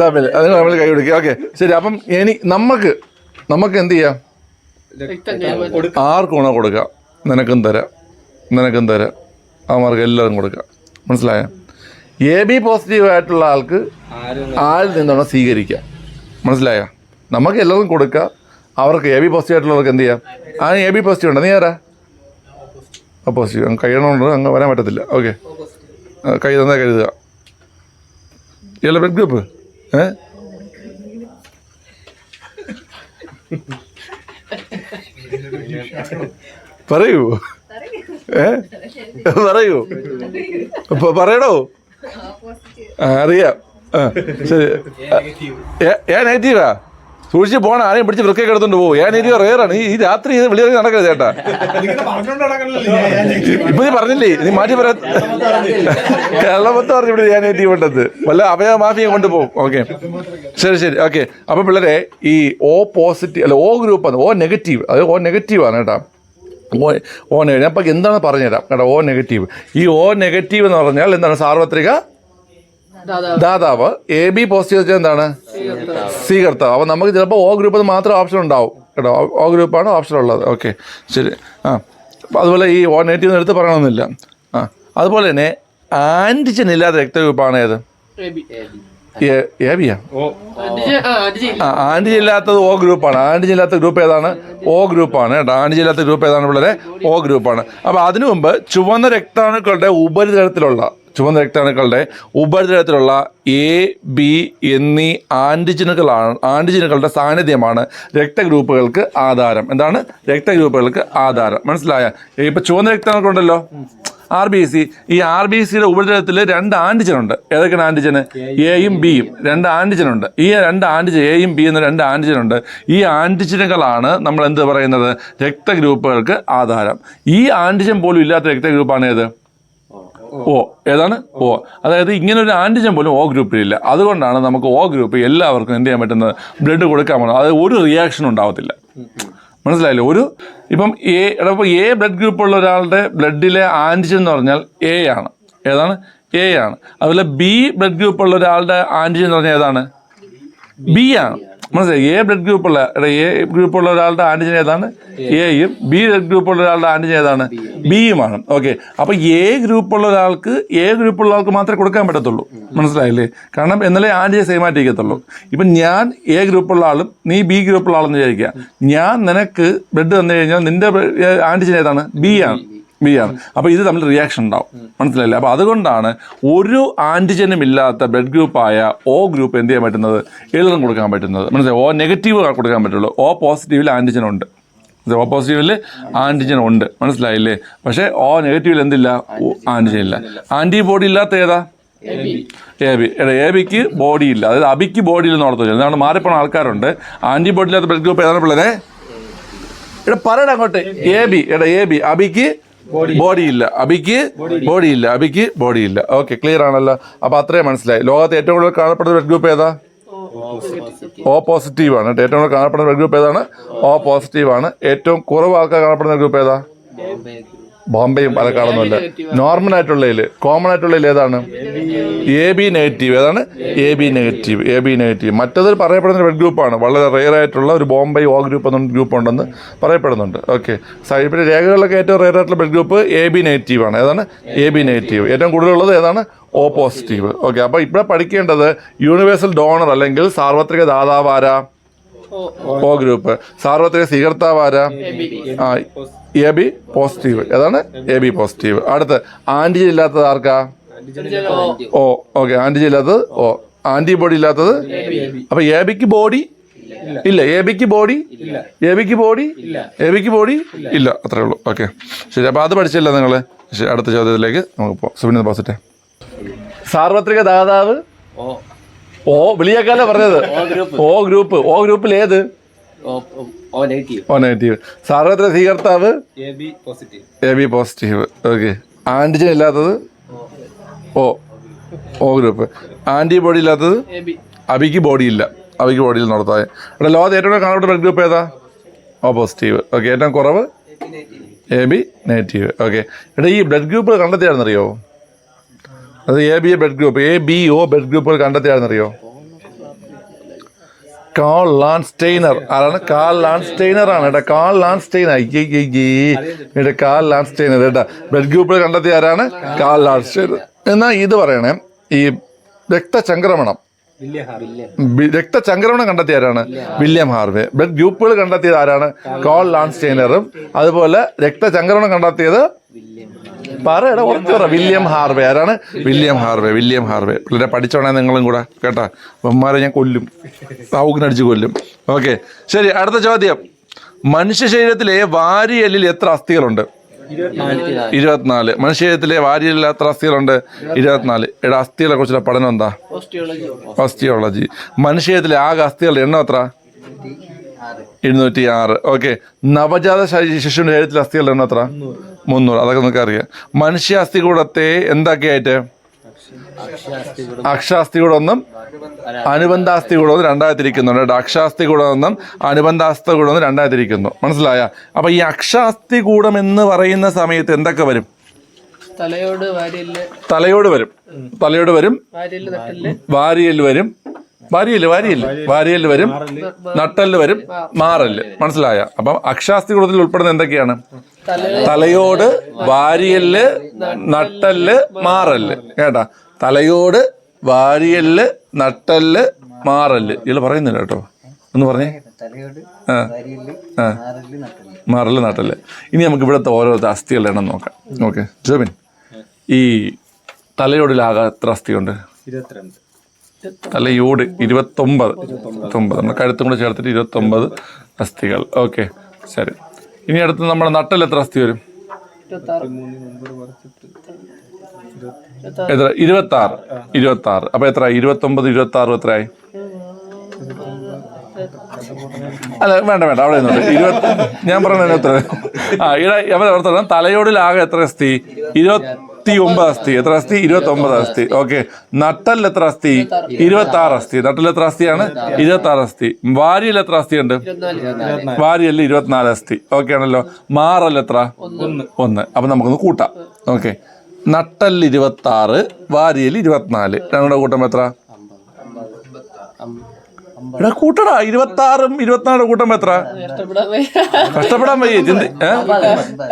തമ്മിൽ അതിന് നമ്മൾ കൈ കൊടുക്കുക ഓക്കെ ശരി. അപ്പം ഇനി നമുക്ക് നമുക്ക് എന്ത് ചെയ്യാം? ആർക്കും കൊടുക്കാം? നിനക്കും തരാം. നിനക്കും തരാം അവന്മാർക്ക് എല്ലാവരും കൊടുക്കാം. മനസ്സിലായോ? എ ബി പോസിറ്റീവ് ആയിട്ടുള്ള ആൾക്ക് ആരും ആരിൽ നിന്നാണ് സ്വീകരിക്കാം മനസ്സിലായോ? നമുക്ക് എല്ലാവർക്കും കൊടുക്കാം. അവർക്ക് എ ബി പോസിറ്റീവ് ആയിട്ടുള്ളവർക്ക് എന്ത് ചെയ്യാം? ആ എ ബി പോസിറ്റീവ് ഉണ്ട്? നീ ആരാ? പോസിറ്റീവ് അങ്ങ് കഴിയണമുണ്ട് അങ്ങ് വരാൻ പറ്റത്തില്ല. ഓക്കെ. കൈ തന്നാൽ കരുതുക ഇയാളുടെ ബ്ലഡ് ഗ്രൂപ്പ് ഏ? പറയൂ. ഏ? പറയൂ. പറയണോ അറിയാം. ശരി. ഏ- നെഗറ്റീവാ? സൂക്ഷിച്ച് പോണ. ആരെയും പിടിച്ച് വൃക്കൊക്കെ എടുത്തോണ്ട് പോകും ഏ നെഗറ്റീവ് റേറാണ് ഈ രാത്രി ഇത് വെളിയിൽ നടക്കരുത് ചേട്ടാ. ഇപ്പൊ നീ പറഞ്ഞില്ലേ? നീ മാറ്റി പറയാ കേരളം മൊത്തം പറഞ്ഞു ഇവിടെ ഞാൻ നെഗറ്റീവ് ഉണ്ടത് വല്ല അവയ മാഫിയെ കൊണ്ടുപോകും. ഓക്കെ. ശരി ശരി. ഓക്കെ. അപ്പൊ പിള്ളേരെ ഈ ഓ പോസിറ്റീവ് അല്ല ഓ ഗ്രൂപ്പ് ആണ്. ഓ നെഗറ്റീവ് അത് ഓ നെഗറ്റീവ് ആണ് കേട്ടോ. ഓ ഓ നെഗറ്റീവ് അപ്പം എന്താണ് പറഞ്ഞുതരാം? കേട്ടോ ഓ നെഗറ്റീവ്. ഈ ഓ നെഗറ്റീവ് എന്ന് പറഞ്ഞാൽ എന്താണ്? സാർവത്രിക ദാതാവ്. എ ബി പോസിറ്റീവ് വെച്ചാൽ എന്താണ്? സ്വീകർത്താവ്. അപ്പോൾ നമുക്ക് ചിലപ്പോൾ ഓ ഗ്രൂപ്പ് മാത്രം ഓപ്ഷൻ ഉണ്ടാവും. കേട്ടോ ഓ- ഓ ഗ്രൂപ്പാണ് ഓപ്ഷൻ ഉള്ളത്. ഓക്കെ ശരി. ആ. അപ്പോൾ അതുപോലെ ഈ ഓ നെഗറ്റീവ് എടുത്ത് പറയണമെന്നില്ല. ആ. അതുപോലെ തന്നെ ആന്റിജൻ ഇല്ലാത്ത രക്തഗ്രൂപ്പാണ് ഏത്? A B. എ- ബിയാ? ഓ. ആന്റിജൻ ആ ആന്റിജൻ ആന്റിജൻ ഇല്ലാത്തത് ഓ ഗ്രൂപ്പാണ്. ആന്റിജൻ ഇല്ലാത്ത ഗ്രൂപ്പ് ഏതാണ്? ഓ ഗ്രൂപ്പാണ് കേട്ടോ. ആന്റിജൻ ഇല്ലാത്ത ഗ്രൂപ്പ് ഏതാണ് പിള്ളേരെ? ഓ ഗ്രൂപ്പാണ്. അപ്പോൾ അതിനു മുമ്പ് ചുവന്ന രക്താണുക്കളുടെ ഉപരിതലത്തിലുള്ള ചുവന്ന രക്താണുക്കളുടെ ഉപരിതലത്തിലുള്ള എ ബി എന്നീ ആന്റിജനുകളാണ് ആന്റിജനുകളുടെ സാന്നിധ്യമാണ് രക്തഗ്രൂപ്പുകൾക്ക് ആധാരം. എന്താണ്? രക്തഗ്രൂപ്പുകൾക്ക് ആധാരം. മനസ്സിലായ? ഇപ്പം ചുവന്ന രക്താണുക്കളുണ്ടല്ലോ. ആർ ബി സി ഈ ആർ ബി സിയുടെ ഉപരിതലത്തിൽ രണ്ട് ആന്റിജൻ ഉണ്ട് ഏതൊക്കെയാണ് ആന്റിജന് എയും ബിയും രണ്ട് ആന്റിജൻ ഉണ്ട് ഈ രണ്ട് ആന്റിജൻ എയും ബി എന്ന രണ്ട് ആന്റിജൻ ഉണ്ട് ഈ ആന്റിജനുകളാണ് നമ്മൾ എന്ത് പറയുന്നത്? രക്തഗ്രൂപ്പുകൾക്ക് ആധാരം. ഈ ആന്റിജൻ പോലും ഇല്ലാത്ത രക്തഗ്രൂപ്പാണ് ഏത്? ഓ. ഏതാണ്? ഓ. അതായത് ഇങ്ങനെ ഒരു ആന്റിജൻ പോലും ഓ ഗ്രൂപ്പിലില്ല അതുകൊണ്ടാണ് നമുക്ക് ഓ ഗ്രൂപ്പ് എല്ലാവർക്കും എന്ത് ചെയ്യാൻ പറ്റുന്നത്? ബ്ലഡ് കൊടുക്കാൻ പറ്റുന്നത്. അതായത് ഒരു റിയാക്ഷൻ ഉണ്ടാവത്തില്ല. മനസ്സിലായില്ലേ? ഒരു ഇപ്പം എ ഇപ്പം എ ബ്ലഡ് ഗ്രൂപ്പ് ഉള്ള ഒരാളുടെ ബ്ലഡിലെ ആന്റിജൻ എന്ന് പറഞ്ഞാൽ എ ആണ്. ഏതാണ്? എ ആണ്. അതുപോലെ ബി ബ്ലഡ് ഗ്രൂപ്പ് ഉള്ള ഒരാളുടെ ആന്റിജൻ എന്ന് പറഞ്ഞാൽ ഏതാണ്? ബി ആണ്. മനസ്സിലായി? എ ബ്ലഡ് ഗ്രൂപ്പ് ഉള്ള എ ഗ്രൂപ്പ് ഉള്ള ഒരാളുടെ ആന്റിജൻ ഏതാണ്? എയും ബി ബ്ലഡ് ഗ്രൂപ്പ് ഉള്ള ഒരാളുടെ ആന്റിജൻ ഏതാണ്? ബിയുമാണ് ഓക്കെ അപ്പോൾ എ ഗ്രൂപ്പ് ഉള്ള ഒരാൾക്ക് എ ഗ്രൂപ്പ് ഉള്ള ആൾക്ക് മാത്രമേ കൊടുക്കാൻ പറ്റത്തുള്ളൂ. മനസ്സിലായില്ലേ? കാരണം എന്നാലേ ആന്റിയെ സെയിം ആയിട്ടിരിക്കത്തുള്ളൂ ഇപ്പം ഞാൻ എ ഗ്രൂപ്പുള്ള ആളും നീ ബി ഗ്രൂപ്പുള്ള ആളെന്ന് വിചാരിക്കുക. ഞാൻ നിനക്ക് ബ്ലഡ് തന്നു കഴിഞ്ഞാൽ നിന്റെ ആന്റിജൻ ഏതാണ്? ബി ആണ്. ബി ആണ്. അപ്പോൾ ഇത് തമ്മിൽ റിയാക്ഷൻ ഉണ്ടാവും. മനസ്സിലായില്ലേ? അപ്പോൾ അതുകൊണ്ടാണ് ഒരു ആന്റിജനും ഇല്ലാത്ത ബ്ലഡ് ഗ്രൂപ്പായ ഒ ഗ്രൂപ്പ് എന്ത് ചെയ്യാൻ പറ്റുന്നത്? എളുപ്പം കൊടുക്കാൻ പറ്റുന്നത്. മനസ്സിലായി? ഒ നെഗറ്റീവ് കൊടുക്കാൻ പറ്റുള്ളൂ. ഒ പോസിറ്റീവിൽ ആന്റിജൻ ഉണ്ട് ഓ പോസിറ്റീവിൽ ആന്റിജൻ ഉണ്ട്. മനസ്സിലായില്ലേ? പക്ഷേ ഓ നെഗറ്റീവിൽ എന്തില്ല? ആന്റിജൻ ഇല്ല. ആന്റിബോഡി ഇല്ലാത്ത ഏതാ? എ ബി എടാ എ ബിക്ക് ബോഡി ഇല്ല. അതായത് അബിക്ക് ബോഡി ഇല്ലെന്ന് ഓർത്ത് എന്താണ്? മാറിപ്പോണ ആൾക്കാരുണ്ട്. ആന്റിബോഡി ഇല്ലാത്ത ബ്ലഡ് ഗ്രൂപ്പ് ഏതാണ് പിള്ളേരെ? എടാ പറയടാ അങ്ങോട്ട്. എ ബി എടാ എ ബി അബിക്ക് ബോഡി ഇല്ല. അബിക്ക് ബോഡി ഇല്ല. അബിക്ക് ബോഡി ഇല്ല. ഓക്കെ ക്ലിയർ ആണല്ലോ. അപ്പൊ അത്രയും മനസ്സിലായി. ലോകത്ത് ഏറ്റവും കൂടുതൽ കാണപ്പെടുന്ന ബ്ലഡ് ഗ്രൂപ്പ് ഏതാ? ഓ പോസിറ്റീവ് ആണ്. ഏറ്റവും കൂടുതൽ കാണപ്പെടുന്ന ബ്ലഡ് ഗ്രൂപ്പ് ഏതാണ്? ഓ പോസിറ്റീവ് ആണ്. ഏറ്റവും കുറവ് ആൾക്കാർ കാണപ്പെടുന്ന ഗ്രൂപ്പ് ഏതാ? ബോംബെയും പാലക്കാടൊന്നുമല്ല നോർമൽ ആയിട്ടുള്ളതിൽ കോമൺ ആയിട്ടുള്ളതിൽ ഏതാണ്? എ ബി നെഗറ്റീവ് ഏതാണ്? A B negative A B negative മറ്റത് പറയപ്പെടുന്ന ബ്ലഡ് ഗ്രൂപ്പാണ് വളരെ റെയർ ആയിട്ടുള്ള ഒരു ബോംബെ ഓ ഗ്രൂപ്പ് എന്ന ഗ്രൂപ്പ് ഉണ്ടെന്ന് പറയപ്പെടുന്നുണ്ട്. ഓക്കെ സൈഡിലെ രേഖകളിലൊക്കെ ഏറ്റവും റെയർ ആയിട്ടുള്ള blood group A B negative ആണ്. ഏതാണ്? എ ബി നെഗറ്റീവ് ഏറ്റവും കൂടുതലുള്ളത് ഏതാണ്? ഓ പോസിറ്റീവ് ഓക്കെ അപ്പോൾ ഇവിടെ പഠിക്കേണ്ടത് യൂണിവേഴ്സൽ ഡോണർ അല്ലെങ്കിൽ സാർവത്രിക ദാതാവാര ഓ ഓ ഗ്രൂപ്പ് സാർവത്രിക സ്വീകർത്താവാര ആ എ ബി പോസിറ്റീവ് ഏതാണ്? എ ബി പോസിറ്റീവ് അടുത്ത് ആന്റിജൻ ഇല്ലാത്തത് ആർക്കാ? ആന്റിജൻ ഓ ഓക്കെ ആന്റിജൻ ഇല്ലാത്തത് ഓ ആന്റിബോഡി ഇല്ലാത്തത്? അപ്പൊ എ ബിക്ക് ബോഡി ഇല്ല. എ ബിക്ക് ബോഡി എ ബിക്ക് ബോഡി എ ബിക്ക് ബോഡി ഇല്ല. അത്രേ ഉള്ളൂ. ഓക്കെ. ശരി അപ്പൊ അത് പഠിച്ചില്ല നിങ്ങൾ അടുത്ത ചോദ്യത്തിലേക്ക് നമുക്ക് പോകാം സുബിന് പോസിറ്റേ സാർവത്രിക ദാതാവ് ഓ. ഓ വിളിയേക്കാലോ പറഞ്ഞത്. ഓ ഗ്രൂപ്പ്. ഓ ഗ്രൂപ്പിൽ ഏത്? O negative. സ്വീകർത്താവ്? A B positive. Okay. Antigen ഇല്ലാത്തത്? ഓ ഓ ഗ്രൂപ്പ്. ആന്റിബോഡി ഇല്ലാത്തത്? അബിക്ക് ബോഡി ഇല്ല. അബിക്ക് ബോഡിയിൽ നടത്താൻ ഇവിടെ ലോകത്ത് ഏറ്റവും കൂടുതൽ കാണപ്പെട്ട ബ്ലഡ് ഗ്രൂപ്പ് ഏതാ? O positive. ഓക്കെ ഏറ്റവും കുറവ്? A B negative. ഓക്കെ. ഇവിടെ ഈ ബ്ലഡ് ഗ്രൂപ്പ് കണ്ടെത്തിയാണെന്നറിയോ അത് A B blood group A B O blood ഗ്രൂപ്പുകൾ കണ്ടെത്തിയാണെന്നറിയോ കാൾ ലാൻ സ്റ്റെയ്നർ ആരാണ്? കാൾ ലാൻ സ്റ്റെയ്നർ ആണ്. കേട്ടോ കാൾ ലാൻ സ്റ്റെയ്നർ ഇവിടെ കാൾ ലാൻ സ്റ്റെയ്നർ കേട്ടോ ബ്ലഡ് ഗ്രൂപ്പുകൾ കണ്ടെത്തിയ ആരാണ്? കാൾ ലാൻ സ്റ്റെയ്നർ എന്നാൽ ഇത് പറയണേ ഈ രക്തചംക്രമണം. രക്തചംക്രമണം കണ്ടെത്തിയ ആരാണ്? വില്യം ഹാർവേ ബ്ലഡ് ഗ്രൂപ്പുകൾ കണ്ടെത്തിയത് ആരാണ്? കോൾ ലാൻസ്റ്റൈനറും അതുപോലെ രക്തചംക്രമണം കണ്ടെത്തിയത് പറയടാ ഉറച്ചു പറ. William Harvey. ആരാണ്? William Harvey. William Harvey. പിള്ളേരെ പഠിച്ചോണേ നിങ്ങളും കൂടെ കേട്ടാ? ബൊമ്മാരെ ഞാൻ കൊല്ലും. ഔക്കിനടിച്ച് കൊല്ലും. ഓക്കെ ശരി അടുത്ത ചോദ്യം. മനുഷ്യ ശരീരത്തിലെ വാരിയലിൽ എത്ര അസ്ഥികളുണ്ട്? ഇരുപത്തിനാല്. മനുഷ്യ ശരീരത്തിലെ വാരിയലിൽ എത്ര അസ്ഥികളുണ്ട്? ഇരുപത്തിനാല്. എടാ അസ്ഥികളെ കുറിച്ചുള്ള പഠനം എന്താ? ഓസ്റ്റിയോളജി ഓസ്റ്റിയോളജി മനുഷ്യ ശരീരത്തിലെ ആകെ അസ്ഥികളുടെ എണ്ണം എത്ര? എഴുന്നൂറ്റി ആറ് ഓക്കെ. നവജാത ശിശുവിന്റെ ശരീരത്തിലെ അസ്ഥികളുടെ എണ്ണം എത്ര? മുന്നൂറ്. അതൊക്കെ നമുക്ക് അറിയാം. മനുഷ്യ അസ്ഥികൂടത്തെ എന്തൊക്കെയായിട്ട്? അക്ഷാസ്ഥികൂടൊന്നും അനുബന്ധാസ്ഥികൂടൊന്നും രണ്ടായി തിരിക്കുന്നുണ്ട് കേട്ടോ. അക്ഷാസ്ഥികൂടമെന്നും അനുബന്ധാസ്ഥികൂടമെന്നും രണ്ടായി തിരിക്കുന്നു മനസ്സിലായ? അപ്പൊ ഈ അക്ഷാസ്ഥികൂടം എന്ന് പറയുന്ന സമയത്ത് എന്തൊക്കെ വരും? തലയോട് വരും. തലയോട് വരും. വാരിയൽ വരും. വാരിയൽ വാരിയൽ വാരിയൽ വരും നട്ടൽ വരും മാറൽ. മനസ്സിലായ? അപ്പം അക്ഷാസ്തി കൂടത്തിൽ ഉൾപ്പെടുന്ന എന്തൊക്കെയാണ്? തലയോട് വാരിയൽ നട്ടൽ മാറൽ. കേട്ടാ? തലയോട് വാരിയൽ നട്ടൽ മാറൽ. ഇതിൽ പറയുന്നില്ല കേട്ടോ. ഒന്ന് പറഞ്ഞേ. മാറൽ നട്ടൽ ഇനി നമുക്ക് ഇവിടുത്തെ ഓരോ അസ്ഥികളുടെ എണ്ണം നോക്കാം. ഓക്കെ. ജോബിൻ ഈ തലയോടിലാകെ എത്ര അസ്ഥിയുണ്ട്? ഇരുപത്തിരണ്ട്. തലയോട് ഇരുപത്തൊമ്പത്. ഇരുപത്തൊമ്പത്. നമ്മുടെ കഴുത്തും കൂടെ ചേർത്തിട്ട് ഇരുപത്തൊമ്പത് അസ്ഥികൾ. ഓക്കെ ശരി. ഇനി അടുത്ത് നമ്മുടെ നട്ടൽ എത്ര അസ്ഥി വരും? എത്ര? ഇരുപത്തി ആറ് ഇരുപത്തി ആറ് അപ്പൊ എത്ര ഇരുപത്തൊമ്പത് ഇരുപത്തി ആറ് എത്രയായി? അല്ല വേണ്ട വേണ്ട. അവിടെ നിന്നോട്ടെ. ഇരുപത്തി ഞാൻ പറഞ്ഞ എത്ര ആ ഇവിടെ എവിടെ തലയോടിലാകെ എത്ര അസ്ഥി? ഇരുപത്തി ഒമ്പത് അസ്ഥി. എത്ര അസ്ഥി? ഇരുപത്തി ഒമ്പത് അസ്ഥി. ഓക്കെ. നട്ടൽ എത്ര അസ്ഥി? ഇരുപത്തി ആറ് അസ്ഥി. നട്ടൽ എത്ര അസ്ഥിയാണ്? ഇരുപത്തി ആറ് അസ്ഥി. വാരിയിൽ എത്ര അസ്ഥി ഉണ്ട് ഇരുപത്തിനാല് വാരിയല്ല ഇരുപത്തിനാല് അസ്ഥി. ഓക്കെ ആണല്ലോ. മാറൽ എത്ര? ഒന്ന്. അപ്പൊ നമുക്കൊന്ന് കൂട്ടാം. ഓക്കെ. നട്ടൽ ഇരുപത്തി ആറ് വാരിയൽ ഇരുപത്തിനാല് ഞങ്ങളുടെ കൂട്ടം എത്ര? എടാ കൂട്ടടാ ഇരുപത്തി ആറും ഇരുപത്തിനാലും കൂട്ടം എത്ര? കഷ്ടപ്പെടാൻ വയ്യ. ചിന്തി?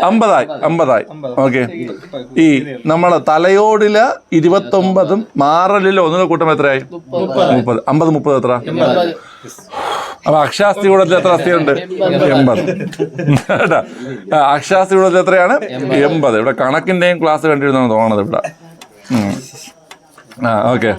അമ്പതായി. അമ്പതായി ഓക്കെ. ഈ നമ്മൾ തലയോടിൽ ഇരുപത്തൊമ്പതും മാറലിൽ ഒന്നിനെ കൂട്ടം എത്രയായി? മുപ്പത്. അമ്പത് മുപ്പത് എത്ര? അപ്പൊ അക്ഷാസ്തി കൂടത്തിൽ എത്ര അസ്ഥിയുണ്ട്? എൺപത്. കേട്ടാ അക്ഷാസ്തി കൂടത്തിൽ എത്രയാണ്? എൺപത്. ഇവിടെ കണക്കിന്റെയും ക്ലാസ് കണ്ടിരുന്നാണ് തോന്നണത് ഇവിടെ. ഉം. ആ ഓക്കെ.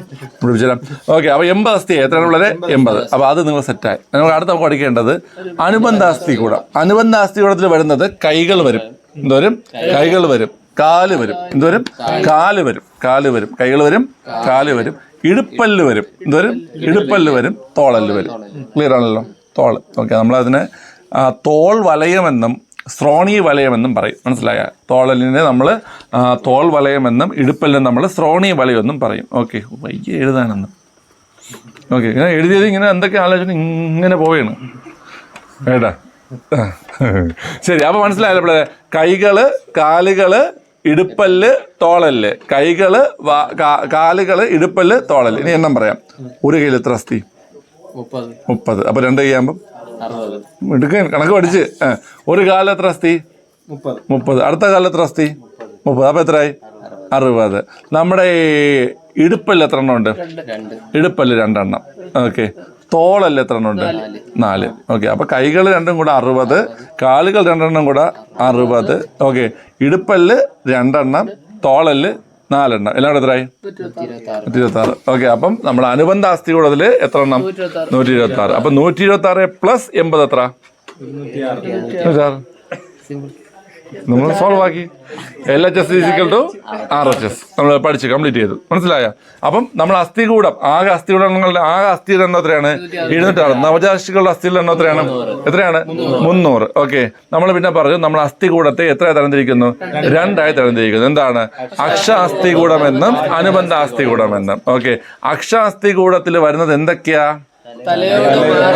പിടിപ്പിച്ചാലും ഓക്കെ അപ്പോൾ എൺപത് അസ്ഥി എത്രയാണ് ഉള്ളത്? എൺപത് അപ്പോൾ അത് നിങ്ങൾ സെറ്റായി നമുക്ക് അടുത്ത നമുക്ക് പഠിക്കേണ്ടത് അനുബന്ധ അസ്ഥി കൂടം. അനുബന്ധ അസ്ഥി കൂടത്തിൽ വരുന്നത് കൈകൾ വരും. എന്തോരും? കൈകൾ വരും. കാൽ വരും. എന്തോരും? കാൽ വരും. കാൽ വരും. കൈകൾ വരും. കാൽ വരും. ഇടുപ്പല്ല് വരും. എന്തോരും? ഇടുപ്പല്ല് വരും. തോളല്ല് വരും. ക്ലിയർ ആണല്ലോ? തോൾ ഓക്കെ നമ്മളതിനെ തോൾ വലയമെന്നും ശ്രോണി വലയമെന്നും പറയും. മനസ്സിലായ? തോളലിനെ നമ്മൾ തോൾ വലയമെന്നും ഇടുപ്പലിനെ നമ്മൾ ശ്രോണി വലയമെന്നും പറയും. ഓക്കെ. വയ്യ എഴുതാനെന്ന്. ഓക്കെ. ഇങ്ങനെ എഴുതിയത് ഇങ്ങനെ എന്തൊക്കെ ആലോചന ഇങ്ങനെ പോവുകയാണ് ഏട്ടാ ശരി. അപ്പൊ മനസ്സിലായല്ലോ ഇവിടെ കൈകൾ കാലുകൾ ഇടുപ്പല്ല് തോളൽ കൈകൾ കാലുകൾ ഇടുപ്പല്ല് തോളൽ ഇനി എണ്ണം പറയാം. ഒരു കയ്യിൽ എത്ര അസ്ഥി? മുപ്പത്. മുപ്പത്. അപ്പോൾ രണ്ട് കൈയാകുമ്പം എടുക്കാൻ കണക്ക് പഠിച്ച്. ഒരു കാലം എത്ര അസ്ഥി? മുപ്പത്. മുപ്പത്. അടുത്ത കാലം എത്ര അസ്ഥി? മുപ്പത്. അപ്പൊ എത്രയായി? അറുപത്. നമ്മുടെ ഈ ഇടുപ്പല്ല് എത്ര എണ്ണം ഉണ്ട്? രണ്ട് ഇടുപ്പല്ല് രണ്ടെണ്ണം. ഓക്കെ. തോളല്ല എത്ര എണ്ണം ഉണ്ട്? നാല്. ഓക്കെ. അപ്പൊ കൈകൾ രണ്ടും കൂടെ അറുപത്. കാലുകൾ രണ്ടെണ്ണം കൂടെ അറുപത്. ഓക്കെ. ഇടുപ്പല്ല് രണ്ടെണ്ണം. തോളൽ നാലെണ്ണം. എല്ലാം കൂടെ എത്രയായി നൂറ്റി ഇരുപത്തി ആറ് ഓക്കെ അപ്പം നമ്മൾ അനുബന്ധ ആസ്തി കൂടുതൽ എത്ര എണ്ണം? നൂറ്റി ഇരുപത്തി ആറ് അപ്പൊ നൂറ്റി ഇരുപത്തി ആറ് പ്ലസ് എൺപത് എത്ര? നൂറ്റി ആറ് നമ്മൾ സോൾവ് ആക്കി. L H S is equal to R H S നമ്മൾ പഠിച്ചു കംപ്ലീറ്റ് ചെയ്തു. മനസ്സിലായ? അപ്പം നമ്മൾ അസ്ഥികൂടം ആകെ അസ്ഥികൂടങ്ങളുടെ ആകെ അസ്ഥിയുടെ എണ്ണം എത്രയാണ്? എഴുന്നൂറ്റാറ് നവജാശികളുടെ അസ്ഥിയിൽ എണ്ണം എത്രയാണ്? എത്രയാണ്? മുന്നൂറ്. ഓക്കെ നമ്മൾ പിന്നെ പറഞ്ഞു നമ്മൾ അസ്ഥികൂടത്തെ എത്ര തരംതിരിക്കുന്നു? രണ്ടായി തരംതിരിക്കുന്നു. എന്താണ്? അക്ഷ അസ്ഥികൂടമെന്നും അനുബന്ധ അസ്ഥികൂടമെന്നും ഓക്കെ അക്ഷ അസ്ഥികൂടത്തിൽ വരുന്നത് എന്തൊക്കെയാ?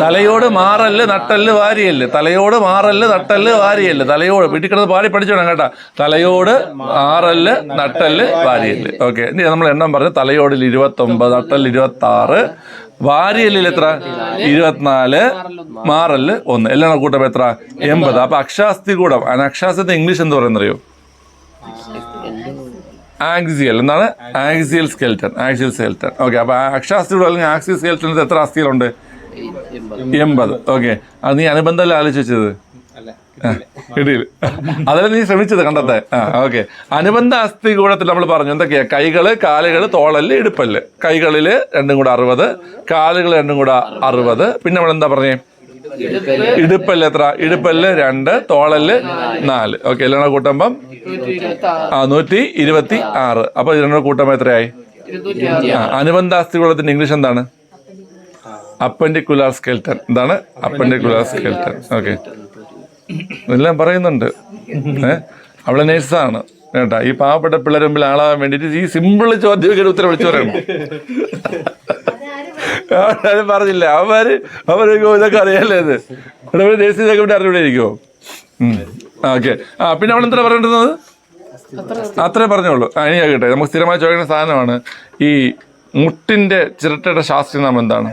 തലയോട് മാറല്ല? നട്ടല്ല് വാരിയല്ല്? തലയോട് മാറല്ല് നട്ടല്ല് വാരിയല്ല്? തലയോട് വീട്ടിൽ കിടന്ന് പാടി പഠിച്ചോണം കേട്ടാ. തലയോട് മാറല്ല് നട്ടല്ല് വാരിയല്ല്? ഓക്കെ. ഇനി നമ്മൾ എണ്ണം പറഞ്ഞു തലയോടിൽ ഇരുപത്തൊമ്പത് നട്ടൽ ഇരുപത്തി ആറ് വാരിയല്ലിൽ എത്ര? ഇരുപത്തിനാല്. മാറല്ല് ഒന്ന്. എല്ലാം കൂട്ടം എത്ര? എൺപത്. അപ്പൊ അക്ഷാസ്തി കൂടം അക്ഷാസ്യത്തെ ഇംഗ്ലീഷ് എന്ത് പറയുന്നറിയോ? ആക്സിയൽ. എന്താണ്? Axial skeleton axial skeleton okay അപ്പൊ അക്ഷാസ്തി കൂടം അല്ലെങ്കിൽ ആക്സിയൽ സ്കെൽറ്റണിൽ എത്ര അസ്ഥികളുണ്ട് എൺപത്. ഓക്കെ അത് നീ അനുബന്ധമല്ല ആലോചിച്ച് വെച്ചത്? കിട്ടിയില്ല. അതല്ല നീ ശ്രമിച്ചത് കണ്ടത്തെ? ആ ഓക്കെ. അനുബന്ധ അസ്ഥി കൂടത്തിൽ നമ്മൾ പറഞ്ഞു എന്തൊക്കെയാ? കൈകൾ കാലുകൾ തോളൽ ഇടുപ്പല്ല്. കൈകളിൽ രണ്ടും കൂടെ അറുപത് കാലുകൾ രണ്ടും കൂടെ അറുപത്. പിന്നെ നമ്മൾ എന്താ പറഞ്ഞേ? ഇടുപ്പല്ല്? എത്ര? ഇടുപ്പല്ല് രണ്ട് തോളൽ നാല്. ഓക്കെ എല്ലാം കൂടെ കൂട്ടുമ്പം? ആ നൂറ്റി ഇരുപത്തി ആറ്. അപ്പൊ ഇതിനോട് കൂട്ടുമ്പോ കൂട്ടുമ്പോൾ എത്രയായി? ഇരുന്നൂറ്റി ആറ് ആ, അനുബന്ധ അസ്ഥികൂടത്തിന്റെ ഇംഗ്ലീഷ് എന്താണ്? അപ്പൻഡിക്കുലാർ സ്കെൽറ്റൻ എന്താണ്? Appendicular skeleton okay. എല്ലാം പറയുന്നുണ്ട്. ഏഹ് അവളെ നേഴ്സാണ്. കേട്ടാ ഈ പാവപ്പെട്ട പിള്ളേർ മുമ്പിൽ ആളാവാൻ വേണ്ടിയിട്ട് ഈ സിമ്പിൾ ചോദ്യമൊക്കെ ഉത്തരം വിളിച്ചു പറയണം ആരും പറഞ്ഞില്ല. അവർ അവരൊക്കെ ഇതൊക്കെ അറിയാലേ ഇത്. ഇവിടെ ഒരു ദേശീയ ഇതൊക്കെ അറിഞ്ഞൂടെ ഇരിക്കുമോ ഓക്കെ. ആ പിന്നെ അവിടെ എന്താ പറയേണ്ടുന്നത് അത്രേ പറഞ്ഞോളൂ. ആ ഇനി കേട്ടെ നമുക്ക് സ്ഥിരമായി ചോദിക്കുന്ന സാധനമാണ് ഈ മുട്ടിന്റെ ചിരട്ടയുടെ ശാസ്ത്രീയ നാമം എന്താണ്?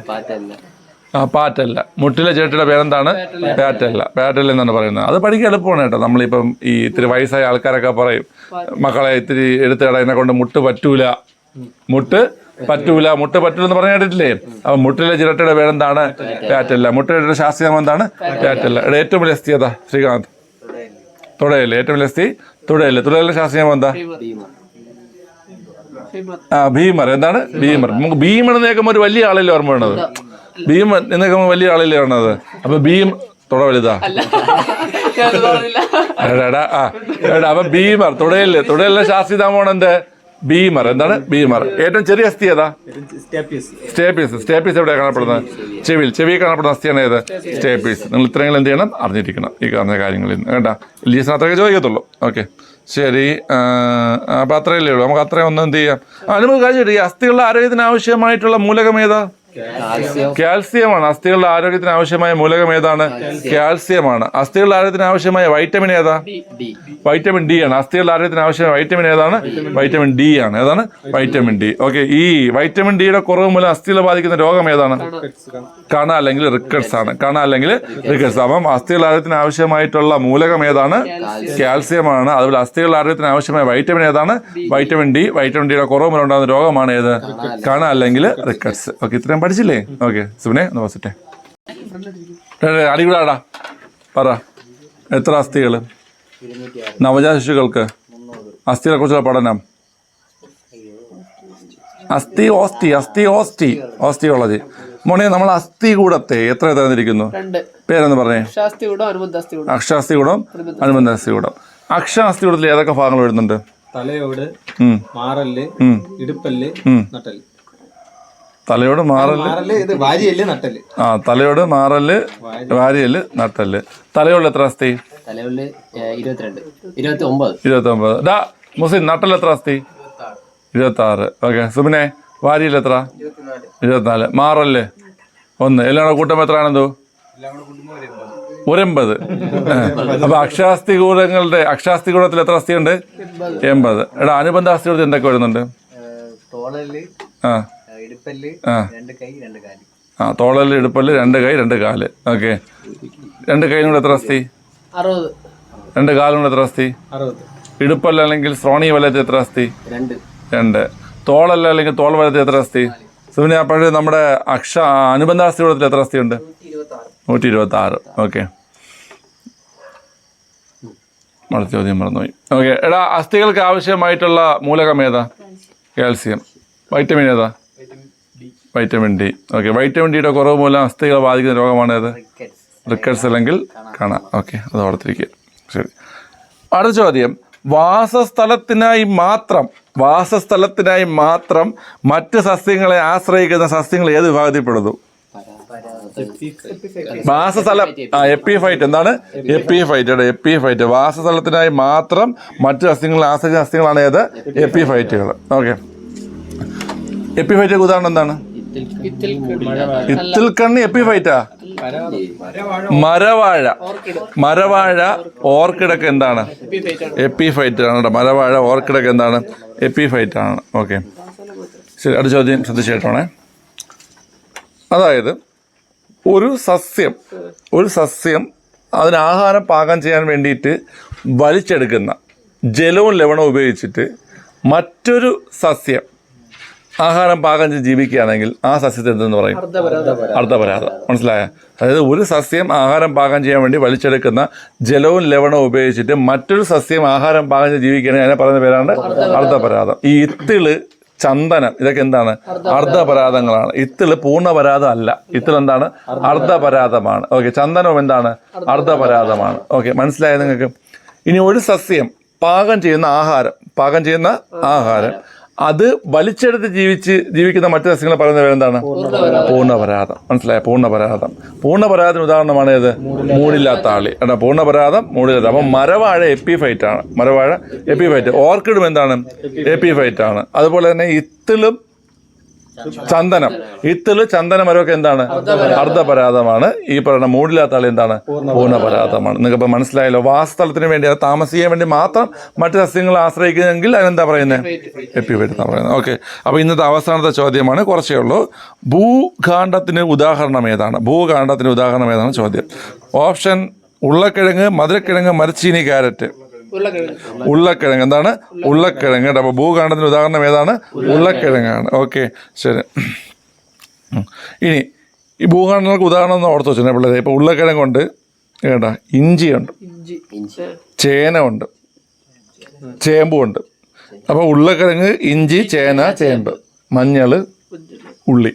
ആ പാറ്റല്ല. മുട്ടിലെ ചിരട്ടയുടെ പേരെന്താണ്? പാറ്റല്ല. പാറ്റല്ല. എന്നാണ് പറയുന്നത്. അത് പഠിക്കാൻ എളുപ്പമാണ് കേട്ടോ. നമ്മളിപ്പം ഈ ഇത്തിരി വയസ്സായ ആൾക്കാരൊക്കെ പറയും. മക്കളെ ഇത്തിരി എടുത്തുകട എന്നെ കൊണ്ട് മുട്ട് പറ്റൂല. മുട്ട് പറ്റൂല മുട്ട പറ്റൂലെന്ന് പറഞ്ഞു കേട്ടിട്ടില്ലേ? അപ്പൊ മുട്ടിലെ ചിരട്ടയുടെ പേരെന്താണ്? പാറ്റല്ല. മുട്ടയുടെ ശാസ്ത്രീയം എന്താണ്? പാറ്റല്ല. ഇവിടെ ഏറ്റവും വലിയ അസ്ഥി ഏതാ? ശ്രീകാന്ത്. തുടയല്ലേ ഏറ്റവും വലിയ അസ്ഥി? തുടയല്ലേ തുടയല്ലേ ശാസ്ത്രീയം എന്താ? ആ ഭീമർ. എന്താണ്? ഭീമർ. നമുക്ക് ഭീമർ എന്ന് കേൾക്കുമ്പോൾ ഒരു വലിയ ആളല്ലേ ഓർമ്മ വേണത് ഭീമൻ എന്ന് കേൾക്കുമ്പോൾ വലിയ ആളല്ലേ വേണത് അപ്പൊ ഭീം തുട വലുതാ എടാ, ആ എടാ, അപ്പൊ ഭീമർ തുടയല്ലേ തുടയല്ലേ ശാസ്ത്രീയതാമോണ് ഭീമർ. എന്താണ്? ബീമർ ഏറ്റവും ചെറിയ അസ്ഥി ഏതാ? സ്റ്റേപ്പീസ് സ്റ്റേപ്പീസ് എവിടെ കാണപ്പെടുന്നത്? ചെവിയിൽ. ചെവിയിൽ കാണപ്പെടുന്ന അസ്ഥിയാണ് ഏത്? സ്റ്റേപ്പീസ് നിങ്ങൾ ഇത്രയെങ്കിലും എന്ത് ചെയ്യണം? അറിഞ്ഞിരിക്കണം ഈ പറഞ്ഞ കാര്യങ്ങളിൽ നിന്ന്. കേട്ടാ ലീസിന് അത്രയൊക്കെ ചോദിക്കത്തുള്ളൂ. ഓക്കെ. ശരി. അപ്പൊ അത്രയല്ലേ ഉള്ളൂ. നമുക്ക് അത്രയും ഒന്നും എന്ത് ചെയ്യാം? ആ, നമുക്ക് കാര്യം. ഈ അസ്ഥികളുടെ ആരോഗ്യത്തിന് ആവശ്യമായിട്ടുള്ള മൂലകം ഏതാ? കാൽസ്യമാണ്. അസ്ഥികളുടെ ആരോഗ്യത്തിന് ആവശ്യമായ മൂലകം ഏതാണ്? കാൽസ്യം. ആണ് അസ്ഥികളുടെ ആരോഗ്യത്തിന് ആവശ്യമായ വൈറ്റമിൻ ഏതാ? വൈറ്റമിൻ ഡി ആണ്. അസ്ഥികളുടെ ആരോഗ്യത്തിന് ആവശ്യമായ വൈറ്റമിൻ ഏതാണ്? Vitamin D. ആണ്. ഏതാണ്? Vitamin D. ഓക്കെ ഈ വൈറ്റമിൻ ഡിയുടെ കുറവ് മൂലം അസ്ഥികളെ ബാധിക്കുന്ന രോഗം ഏതാണ്? കണ അല്ലെങ്കിൽ റിക്കറ്റ്സ് ആണ്. കണ അല്ലെങ്കിൽ റിക്കറ്റ്സ് അപ്പം അസ്ഥികളുടെ ആരോഗ്യത്തിന് ആവശ്യമായിട്ടുള്ള മൂലകം ഏതാണ്? കാൽസ്യം. ആണ് അതുപോലെ അസ്ഥികളുടെ ആരോഗ്യത്തിന് ആവശ്യമായ വൈറ്റമിൻ ഏതാണ്? Vitamin D. വൈറ്റമിൻ ഡിയുടെ കുറവ് മൂലം ഉണ്ടാകുന്ന രോഗമാണ് ഏത്? കണ അല്ലെങ്കിൽ റിക്കറ്റ്സ് ഓക്കെ ഇത്രയും പഠിച്ചില്ലേ? ഓക്കെ. സുബിനെ ഒന്ന് വസിട്ടെ അടികൂടാടാ പറ. എത്ര അസ്ഥികൾ നവജാത ശിശുക്കൾക്ക് അസ്ഥികളെ കുറിച്ചുള്ള പഠനം. അസ്ഥി ഓസ്തി അസ്ഥി ഓസ്തി ഓസ്തിയോളജി മോണി നമ്മൾ അസ്ഥി കൂടത്തെ എത്ര തരംതിരിക്കുന്നു രണ്ട്. പേരെന്ന് പറഞ്ഞേ? ശാസ്തി കൂടം അനുബന്ധ അസ്ഥി കൂടം അക്ഷാസ്തി കൂടം അനുബന്ധ അസ്ഥി കൂടം അക്ഷാസ്തി കൂടത്തിൽ ഏതൊക്കെ ഭാഗങ്ങൾ വരുന്നുണ്ട്? തലയോട് മാറൽ ഇടുപ്പൽ ഇടുപ്പല്ല്. നട്ടൽ തലയോട് മാറൽ. ഇത് വാരിയല്ല് നട്ടൽ ആ തലയോട് മാറൽ വാരിയൽ നട്ടൽ തലയോട് എത്ര അസ്ഥി? ഇരുപത്തിരണ്ട് ഇരുപത്തി ഒമ്പത് ഇരുപത്തി ഒമ്പത് ഡാ മുസിൻ നട്ടൽ എത്ര അസ്ഥി? ഇരുപത്തി ആറ് ഓക്കെ സുമിനെ വാരിയിൽ എത്ര? ഇരുപത്തിനാല്. മാറൽ ഒന്ന്. എല്ലാം കൂടെ കൂട്ടുമ്പോൾ എത്രയാണെന്തോ ഒരെൺപത് അപ്പൊ അക്ഷാസ്തി കൂടങ്ങളുടെ അക്ഷാസ്തി കൂടത്തിൽ എത്ര അസ്ഥിയുണ്ട്? എൺപത്. എടാ അനുബന്ധ അസ്ഥികൂടത്തിൽ എന്തൊക്കെ വരുന്നുണ്ട്? ആ. ആ. രണ്ട് കൈ രണ്ട് കാൽ. ആ തോളൽ ഇടുപ്പൽ രണ്ട് കൈ രണ്ട് കാൽ. ഓക്കെ. രണ്ട് കൈയിനും കൂടെ എത്ര അസ്ഥി? അറുപത്. രണ്ട് കാലിനോട് എത്ര അസ്ഥി? അറുപത്. ഇടുപ്പല്ല അല്ലെങ്കിൽ ശ്രോണി വലയത്തിൽ എത്ര അസ്ഥി? രണ്ട്. രണ്ട്. തോളല്ല അല്ലെങ്കിൽ തോൾ വലയത്തിൽ എത്ര അസ്ഥി? സുവിനെ അപ്പോഴേ നമ്മുടെ അക്ഷ അനുബന്ധ അസ്ഥി കൂടത്തിൽ എത്ര അസ്ഥി ഉണ്ട്? നൂറ്റി ഇരുപത്തി ആറ് ഓക്കെ. അടുത്ത ചോദ്യം മറന്നുപോയി. ഓക്കെ. എടാ അസ്ഥികൾക്ക് ആവശ്യമായിട്ടുള്ള മൂലകം ഏതാ? കാൽസ്യം. വൈറ്റമിൻ ഏതാ? Vitamin D. ഓക്കെ വൈറ്റമിൻ ഡിയുടെ കുറവ് മൂലം അസ്ഥികളെ ബാധിക്കുന്ന രോഗമാണ് ഏത്? റിക്കറ്റ്സ് അല്ലെങ്കിൽ കാണാം. ഓക്കെ അത് ഓർത്തിരിക്കുക. ശരി. അടുത്ത ചോദ്യം. വാസസ്ഥലത്തിനായി മാത്രം വാസസ്ഥലത്തിനായി മാത്രം മറ്റ് സസ്യങ്ങളെ ആശ്രയിക്കുന്ന സസ്യങ്ങൾ ഏത് വിഭാഗത്തിൽപ്പെടുന്നു? വാസസ്ഥലം. ആ എപ്പിഫൈറ്റ്. എന്താണ്? എപ്പിഫൈറ്റ്. എപ്പിഫൈറ്റ്. വാസസ്ഥലത്തിനായി മാത്രം മറ്റ് സസ്യങ്ങളെ ആശ്രയിക്കുന്ന സസ്യങ്ങളാണ് ഏത്? എപ്പിഫൈറ്റുകൾ. ഓക്കെ. എപ്പിഫൈറ്റ് ഉദാഹരണം എന്താണ്? ഇത്തിൽ കണ്ണി എപ്പിഫൈറ്റാ മരവാഴ. മരവാഴ ഓർക്കിടക്ക് എന്താണ്? എപ്പിഫൈറ്റ് ആണ് കേട്ടോ. മരവാഴ ഓർക്കിടക്ക് എന്താണ്? എപ്പിഫൈറ്റ് ആണ് ഓക്കെ. ശരി അടുത്ത ചോദ്യം ശ്രദ്ധിച്ചേട്ടോണേ. അതായത് ഒരു സസ്യം ഒരു സസ്യം അതിന് ആഹാരം പാകം ചെയ്യാൻ വേണ്ടിയിട്ട് വലിച്ചെടുക്കുന്ന ജലവും ലവണവും ഉപയോഗിച്ചിട്ട് മറ്റൊരു സസ്യം ആഹാരം പാകം ചെയ്ത് ജീവിക്കുകയാണെങ്കിൽ ആ സസ്യത്തെ എന്തെന്ന് പറയും? അർദ്ധപരാധ. മനസ്സിലായ? അതായത് ഒരു സസ്യം ആഹാരം പാകം ചെയ്യാൻ വേണ്ടി വലിച്ചെടുക്കുന്ന ജലവും ലവണവും ഉപയോഗിച്ചിട്ട് മറ്റൊരു സസ്യം ആഹാരം പാകം ചെയ്ത് ജീവിക്കുകയാണെങ്കിൽ അതിനെ പറയുന്ന പേരാണ് അർദ്ധപരാധം. ഈ ഇത്തിൾ ചന്ദനം ഇതൊക്കെ എന്താണ്? അർദ്ധപരാധങ്ങളാണ്. ഇത്തിൾ പൂർണപരാധം അല്ല. ഇത്തിൾ എന്താണ്? അർദ്ധപരാധമാണ്. ഓക്കെ ചന്ദനം എന്താണ്? അർദ്ധപരാധമാണ്. ഓക്കെ മനസ്സിലായത് നിങ്ങൾക്ക്? ഇനി ഒരു സസ്യം പാകം ചെയ്യുന്ന ആഹാരം പാകം ചെയ്യുന്ന ആഹാരം. അത് വലിച്ചെടുത്ത് ജീവിച്ച് ജീവിക്കുന്ന മറ്റു സസ്യങ്ങളെ പറയുന്ന പേരെന്താണ് പൂർണപരാധം. മനസ്സിലായ? പൂർണപരാധം. പൂർണപരാധത്തിന് ഉദാഹരണമാണ് ഏത്? മൂടില്ലാത്ത ആളി. കേട്ടോ പൂർണപരാധം മൂടില്ലാത്ത അപ്പം മരവാഴ എപ്പിഫൈറ്റ് ആണ് മരവാഴ എപ്പിഫൈറ്റ്. ഓർക്കിഡും എന്താണ്? എപ്പിഫൈറ്റ് ആണ് അതുപോലെ തന്നെ ഇത്തിളും ചന്ദനം. ഇത്തിൾ ചന്ദന മരമൊക്കെ എന്താണ്? അർദ്ധപരാധമാണ് ഈ പറയുന്ന മൂടില്ലാത്ത ആൾ എന്താണ്? പൂർണപരാധമാണ് നിങ്ങൾക്ക് ഇപ്പം മനസ്സിലായല്ലോ വാസസ്ഥലത്തിന് വേണ്ടി അത് താമസിക്കാൻ വേണ്ടി മാത്രം മറ്റു സസ്യങ്ങളെ ആശ്രയിക്കുന്നെങ്കിൽ അതിനെന്താ പറയുന്നത് എപ്പി എന്നാ പറയുന്നത് ഓക്കെ. അപ്പോൾ ഇന്നത്തെ അവസാനത്തെ ചോദ്യമാണ് കുറച്ചേ ഉള്ളൂ. ഭൂഖാണ്ഡത്തിന് ഉദാഹരണം ഏതാണ്? ഭൂഖാണ്ഡത്തിന് ഉദാഹരണം ഏതാണ് ചോദ്യം? ഓപ്ഷൻ ഉള്ളക്കിഴങ്ങ് മധുരക്കിഴങ്ങ് മരച്ചീനി ക്യാരറ്റ്. ഉള്ളക്കിഴങ്ങ് എന്താണ്? ഉള്ളക്കിഴങ്ങ് കേട്ടോ. അപ്പോൾ ഭൂഖണ്ഡത്തിന് ഉദാഹരണം ഏതാണ്? ഉള്ളക്കിഴങ്ങാണ് ഓക്കെ ശരി. ഇനി ഈ ഭൂഖണ്ഡങ്ങൾക്ക് ഉദാഹരണം ഒന്ന് ഓർത്ത് വെച്ചിട്ടുണ്ട് പിള്ളേരെ. ഇപ്പോൾ ഉള്ളക്കിഴങ്ങുണ്ട് കേട്ടാ. ഇഞ്ചിയുണ്ട്. ഇഞ്ചി. ചേന ഉണ്ട് ചേമ്പുണ്ട്. അപ്പോൾ ഉള്ളക്കിഴങ്ങ് ഇഞ്ചി ചേന ചേമ്പ്. മഞ്ഞൾ ഉള്ളി.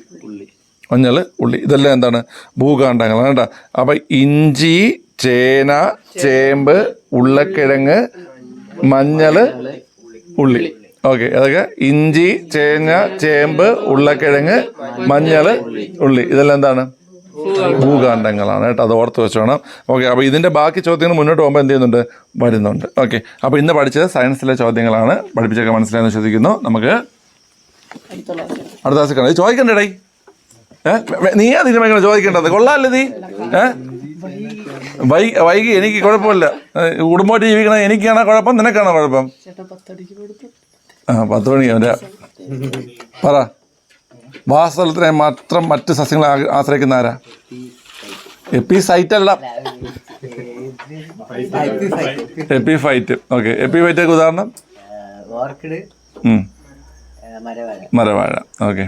മഞ്ഞൾ ഉള്ളി. ഇതെല്ലാം എന്താണ്? ഭൂഖണ്ഡങ്ങളാണ് കേട്ടോ. അപ്പോൾ ഇഞ്ചി ചേന ചേമ്പ് ഉള്ളക്കിഴങ്ങ് മഞ്ഞൾ ഉള്ളി. ഓക്കെ അതൊക്കെ ഇഞ്ചി ചേന ചേമ്പ് ഉള്ളക്കിഴങ്ങ് മഞ്ഞൾ ഉള്ളി. ഇതെല്ലാം എന്താണ്? ഭൂകാന്തങ്ങളാണ് കേട്ടോ അത് ഓർത്ത് വെച്ചോണം. ഓക്കെ അപ്പോൾ ഇതിന്റെ ബാക്കി ചോദ്യങ്ങൾ മുന്നോട്ട് പോകുമ്പോൾ എന്ത് ചെയ്യുന്നുണ്ട്? വരുന്നുണ്ട്. ഓക്കെ അപ്പോൾ ഇന്ന് പഠിച്ചത് സയൻസിലെ ചോദ്യങ്ങളാണ്. പഠിപ്പിച്ചൊക്കെ മനസ്സിലായെന്ന് വിശ്വസിക്കുന്നു. നമുക്ക് അടുത്ത ദിവസം ചോദിക്കണ്ടേ നീയാ തീരുമാനിക്കണം ചോദിക്കേണ്ടത്? കൊള്ളാമല്ലേ നീ? ഏ? വൈ വൈകി എനിക്ക് കുഴപ്പമില്ല. കുടുംബമായിട്ട് ജീവിക്കണ എനിക്കാണോ കുഴപ്പം നിനക്കാണോ കുഴപ്പം? ആ പത്ത് മണി അവന്റെ പറ. വാസസ്ഥലത്തിനെ മാത്രം മറ്റ് സസ്യങ്ങളെ ആശ്രയിക്കുന്ന ആരാ? എപ്പി സൈറ്റ് അല്ല. Epiphyte. Okay epiphyte ഉദാഹരണം? ഓർക്കിഡ് മരവാഴ. ഓക്കെ.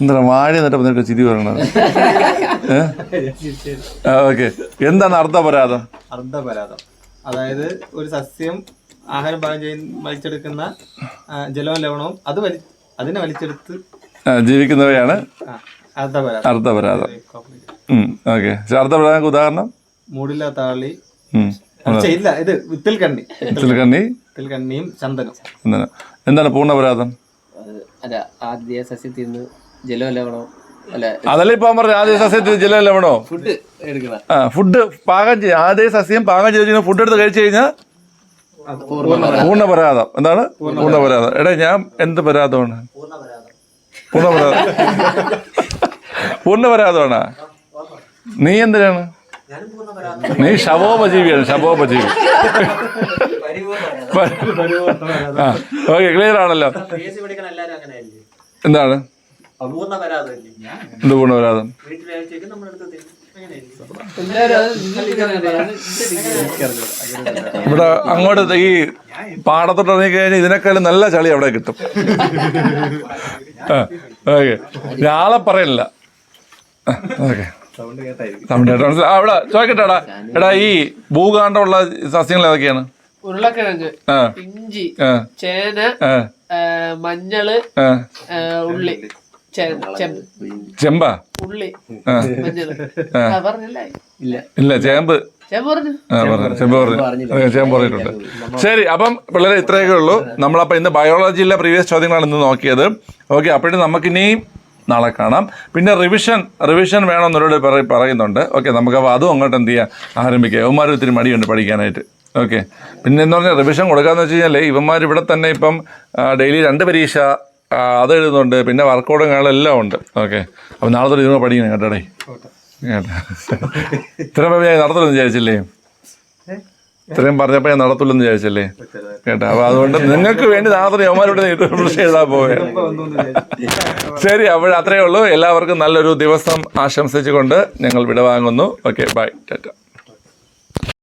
എന്താ വാഴ എന്നിട്ട് നിനക്ക് ചിരി വരണത്. ഓക്കെ. എന്താണ് അർദ്ധപരാധം? അർദ്ധപരാധം. അതായത് ഒരു സസ്യം ആഹാരം പാകം ചെയ്യുന്ന വലിച്ചെടുക്കുന്ന ജലവും ലവണവും അത് വലി അതിനെ വലിച്ചെടുത്ത് ജീവിക്കുന്നവയാണ് അർദ്ധപരാധം. ഉദാഹരണം? മൂടില്ലാത്ത ആളി ഇല്ല ഇത് വിത്തിൽ കണ്ണി വിത്തിൽ കണ്ണിയും ചന്ദനം. എന്താണ് പൂർണപരാധം? അത് അല്ല ആദ്യ സസ്യത്തിൽ നിന്ന് ജലം ലവണോ അല്ല അതല്ല ഇപ്പൊ പറഞ്ഞ? ആദ്യ സസ്യത്തിൽ ജലം ലവണോ ഫുഡ് എടുക്കുന്ന ആ ഫുഡ് പാകം ചെയ്യും ആദ്യ സസ്യം പാകം ചെയ്ത് ഫുഡ് എടുത്ത് കഴിച്ചു കഴിഞ്ഞാൽ പൂർണപരാധം എന്താണ്? പൂർണപരാധം എടാ ഞാൻ എന്ത് പരാധമാണ് പൂർണപരാധം പൂർണപരാധമാണ് നീ എന്തിനാണ്? നീ ശവോപജീവിയാണ് ശവോപജീവി. ആ ഓക്കെ ക്ലിയർ ആണല്ലോ. എന്താണ്? അത് ഇതെനിക്കറിയാം. ഇവിടെ അങ്ങോട്ട് ഈ പാടത്തോട്ട് ഇറങ്ങിക്കഴിഞ്ഞാൽ ഇതിനേക്കാളും നല്ല ചളി അവിടെ കിട്ടും. ഓക്കെ. ഞാളെ പറയണില്ല. ഓക്കെ. ആ, ഇവിടെ ചോദിക്കട്ടെടാ. എടാ ഈ ഭൂകാണ്ഡമുള്ള സസ്യങ്ങൾ ഏതൊക്കെയാണ്? ഉരുളക്കിഴങ്ങ് ഇഞ്ചി ചേന മഞ്ഞൾ ഉള്ളി. ചെമ്പ്. ഉള്ളി. ഇല്ല. ചേമ്പ്. ചേമ്പ് പറഞ്ഞു? ആ പറഞ്ഞു ചെമ്പ് പറഞ്ഞു. അതെ, ചേമ്പ് പറഞ്ഞിട്ടുണ്ട്. ശരി അപ്പം പിള്ളേരെ ഇത്രയൊക്കെ ഉള്ളൂ. നമ്മളപ്പോൾ ഇന്ന് ബയോളജിയിലെ പ്രീവിയസ് ചോദ്യങ്ങളാണ് ഇന്ന് നോക്കിയത്. ഓക്കെ അപ്പോഴും നമുക്കിനിയും നാളെ കാണാം. പിന്നെ റിവിഷൻ റിവിഷൻ വേണമെന്നൊരു പറ പറയുന്നുണ്ട്. ഓക്കെ നമുക്ക് അപ്പോൾ അതും അങ്ങോട്ട് എന്ത് ചെയ്യാം? ആരംഭിക്കുക ഇവന്മാർ ഒത്തിരി മടിയുണ്ട് പഠിക്കാനായിട്ട്. ഓക്കെ. പിന്നെ എന്ന് പറഞ്ഞാൽ റിവിഷൻ കൊടുക്കാന്ന് വെച്ച് കഴിഞ്ഞാൽ ഇവന്മാർ ഇവിടെ തന്നെ ഇപ്പം ഡെയിലി രണ്ട് പരീക്ഷ അത് എഴുതുന്നുണ്ട്. പിന്നെ വർക്കൗട്ടും എല്ലാം ഉണ്ട്. ഓക്കെ. അപ്പോൾ നാളെ തൊട്ട് ഇരുന്ന് പഠിക്കണം കേട്ടോടേ കേട്ടോ. ഇത്രയും ഞാൻ നടത്തില്ലെന്ന് വിചാരിച്ചില്ലേ? ഇത്രയും പറഞ്ഞപ്പോൾ ഞാൻ നടത്തുള്ളൂ വിചാരിച്ചല്ലേ? കേട്ടോ. അപ്പോൾ അതുകൊണ്ട് നിങ്ങൾക്ക് വേണ്ടി നാളെ യവന്മാരോട് എഴുതാൻ പോവേ ശരി അപ്പോൾ അത്രയേ ഉള്ളൂ. എല്ലാവർക്കും നല്ലൊരു ദിവസം ആശംസിച്ചുകൊണ്ട് ഞങ്ങൾ വിടവാങ്ങുന്നു. Okay bye. ടാറ്റ.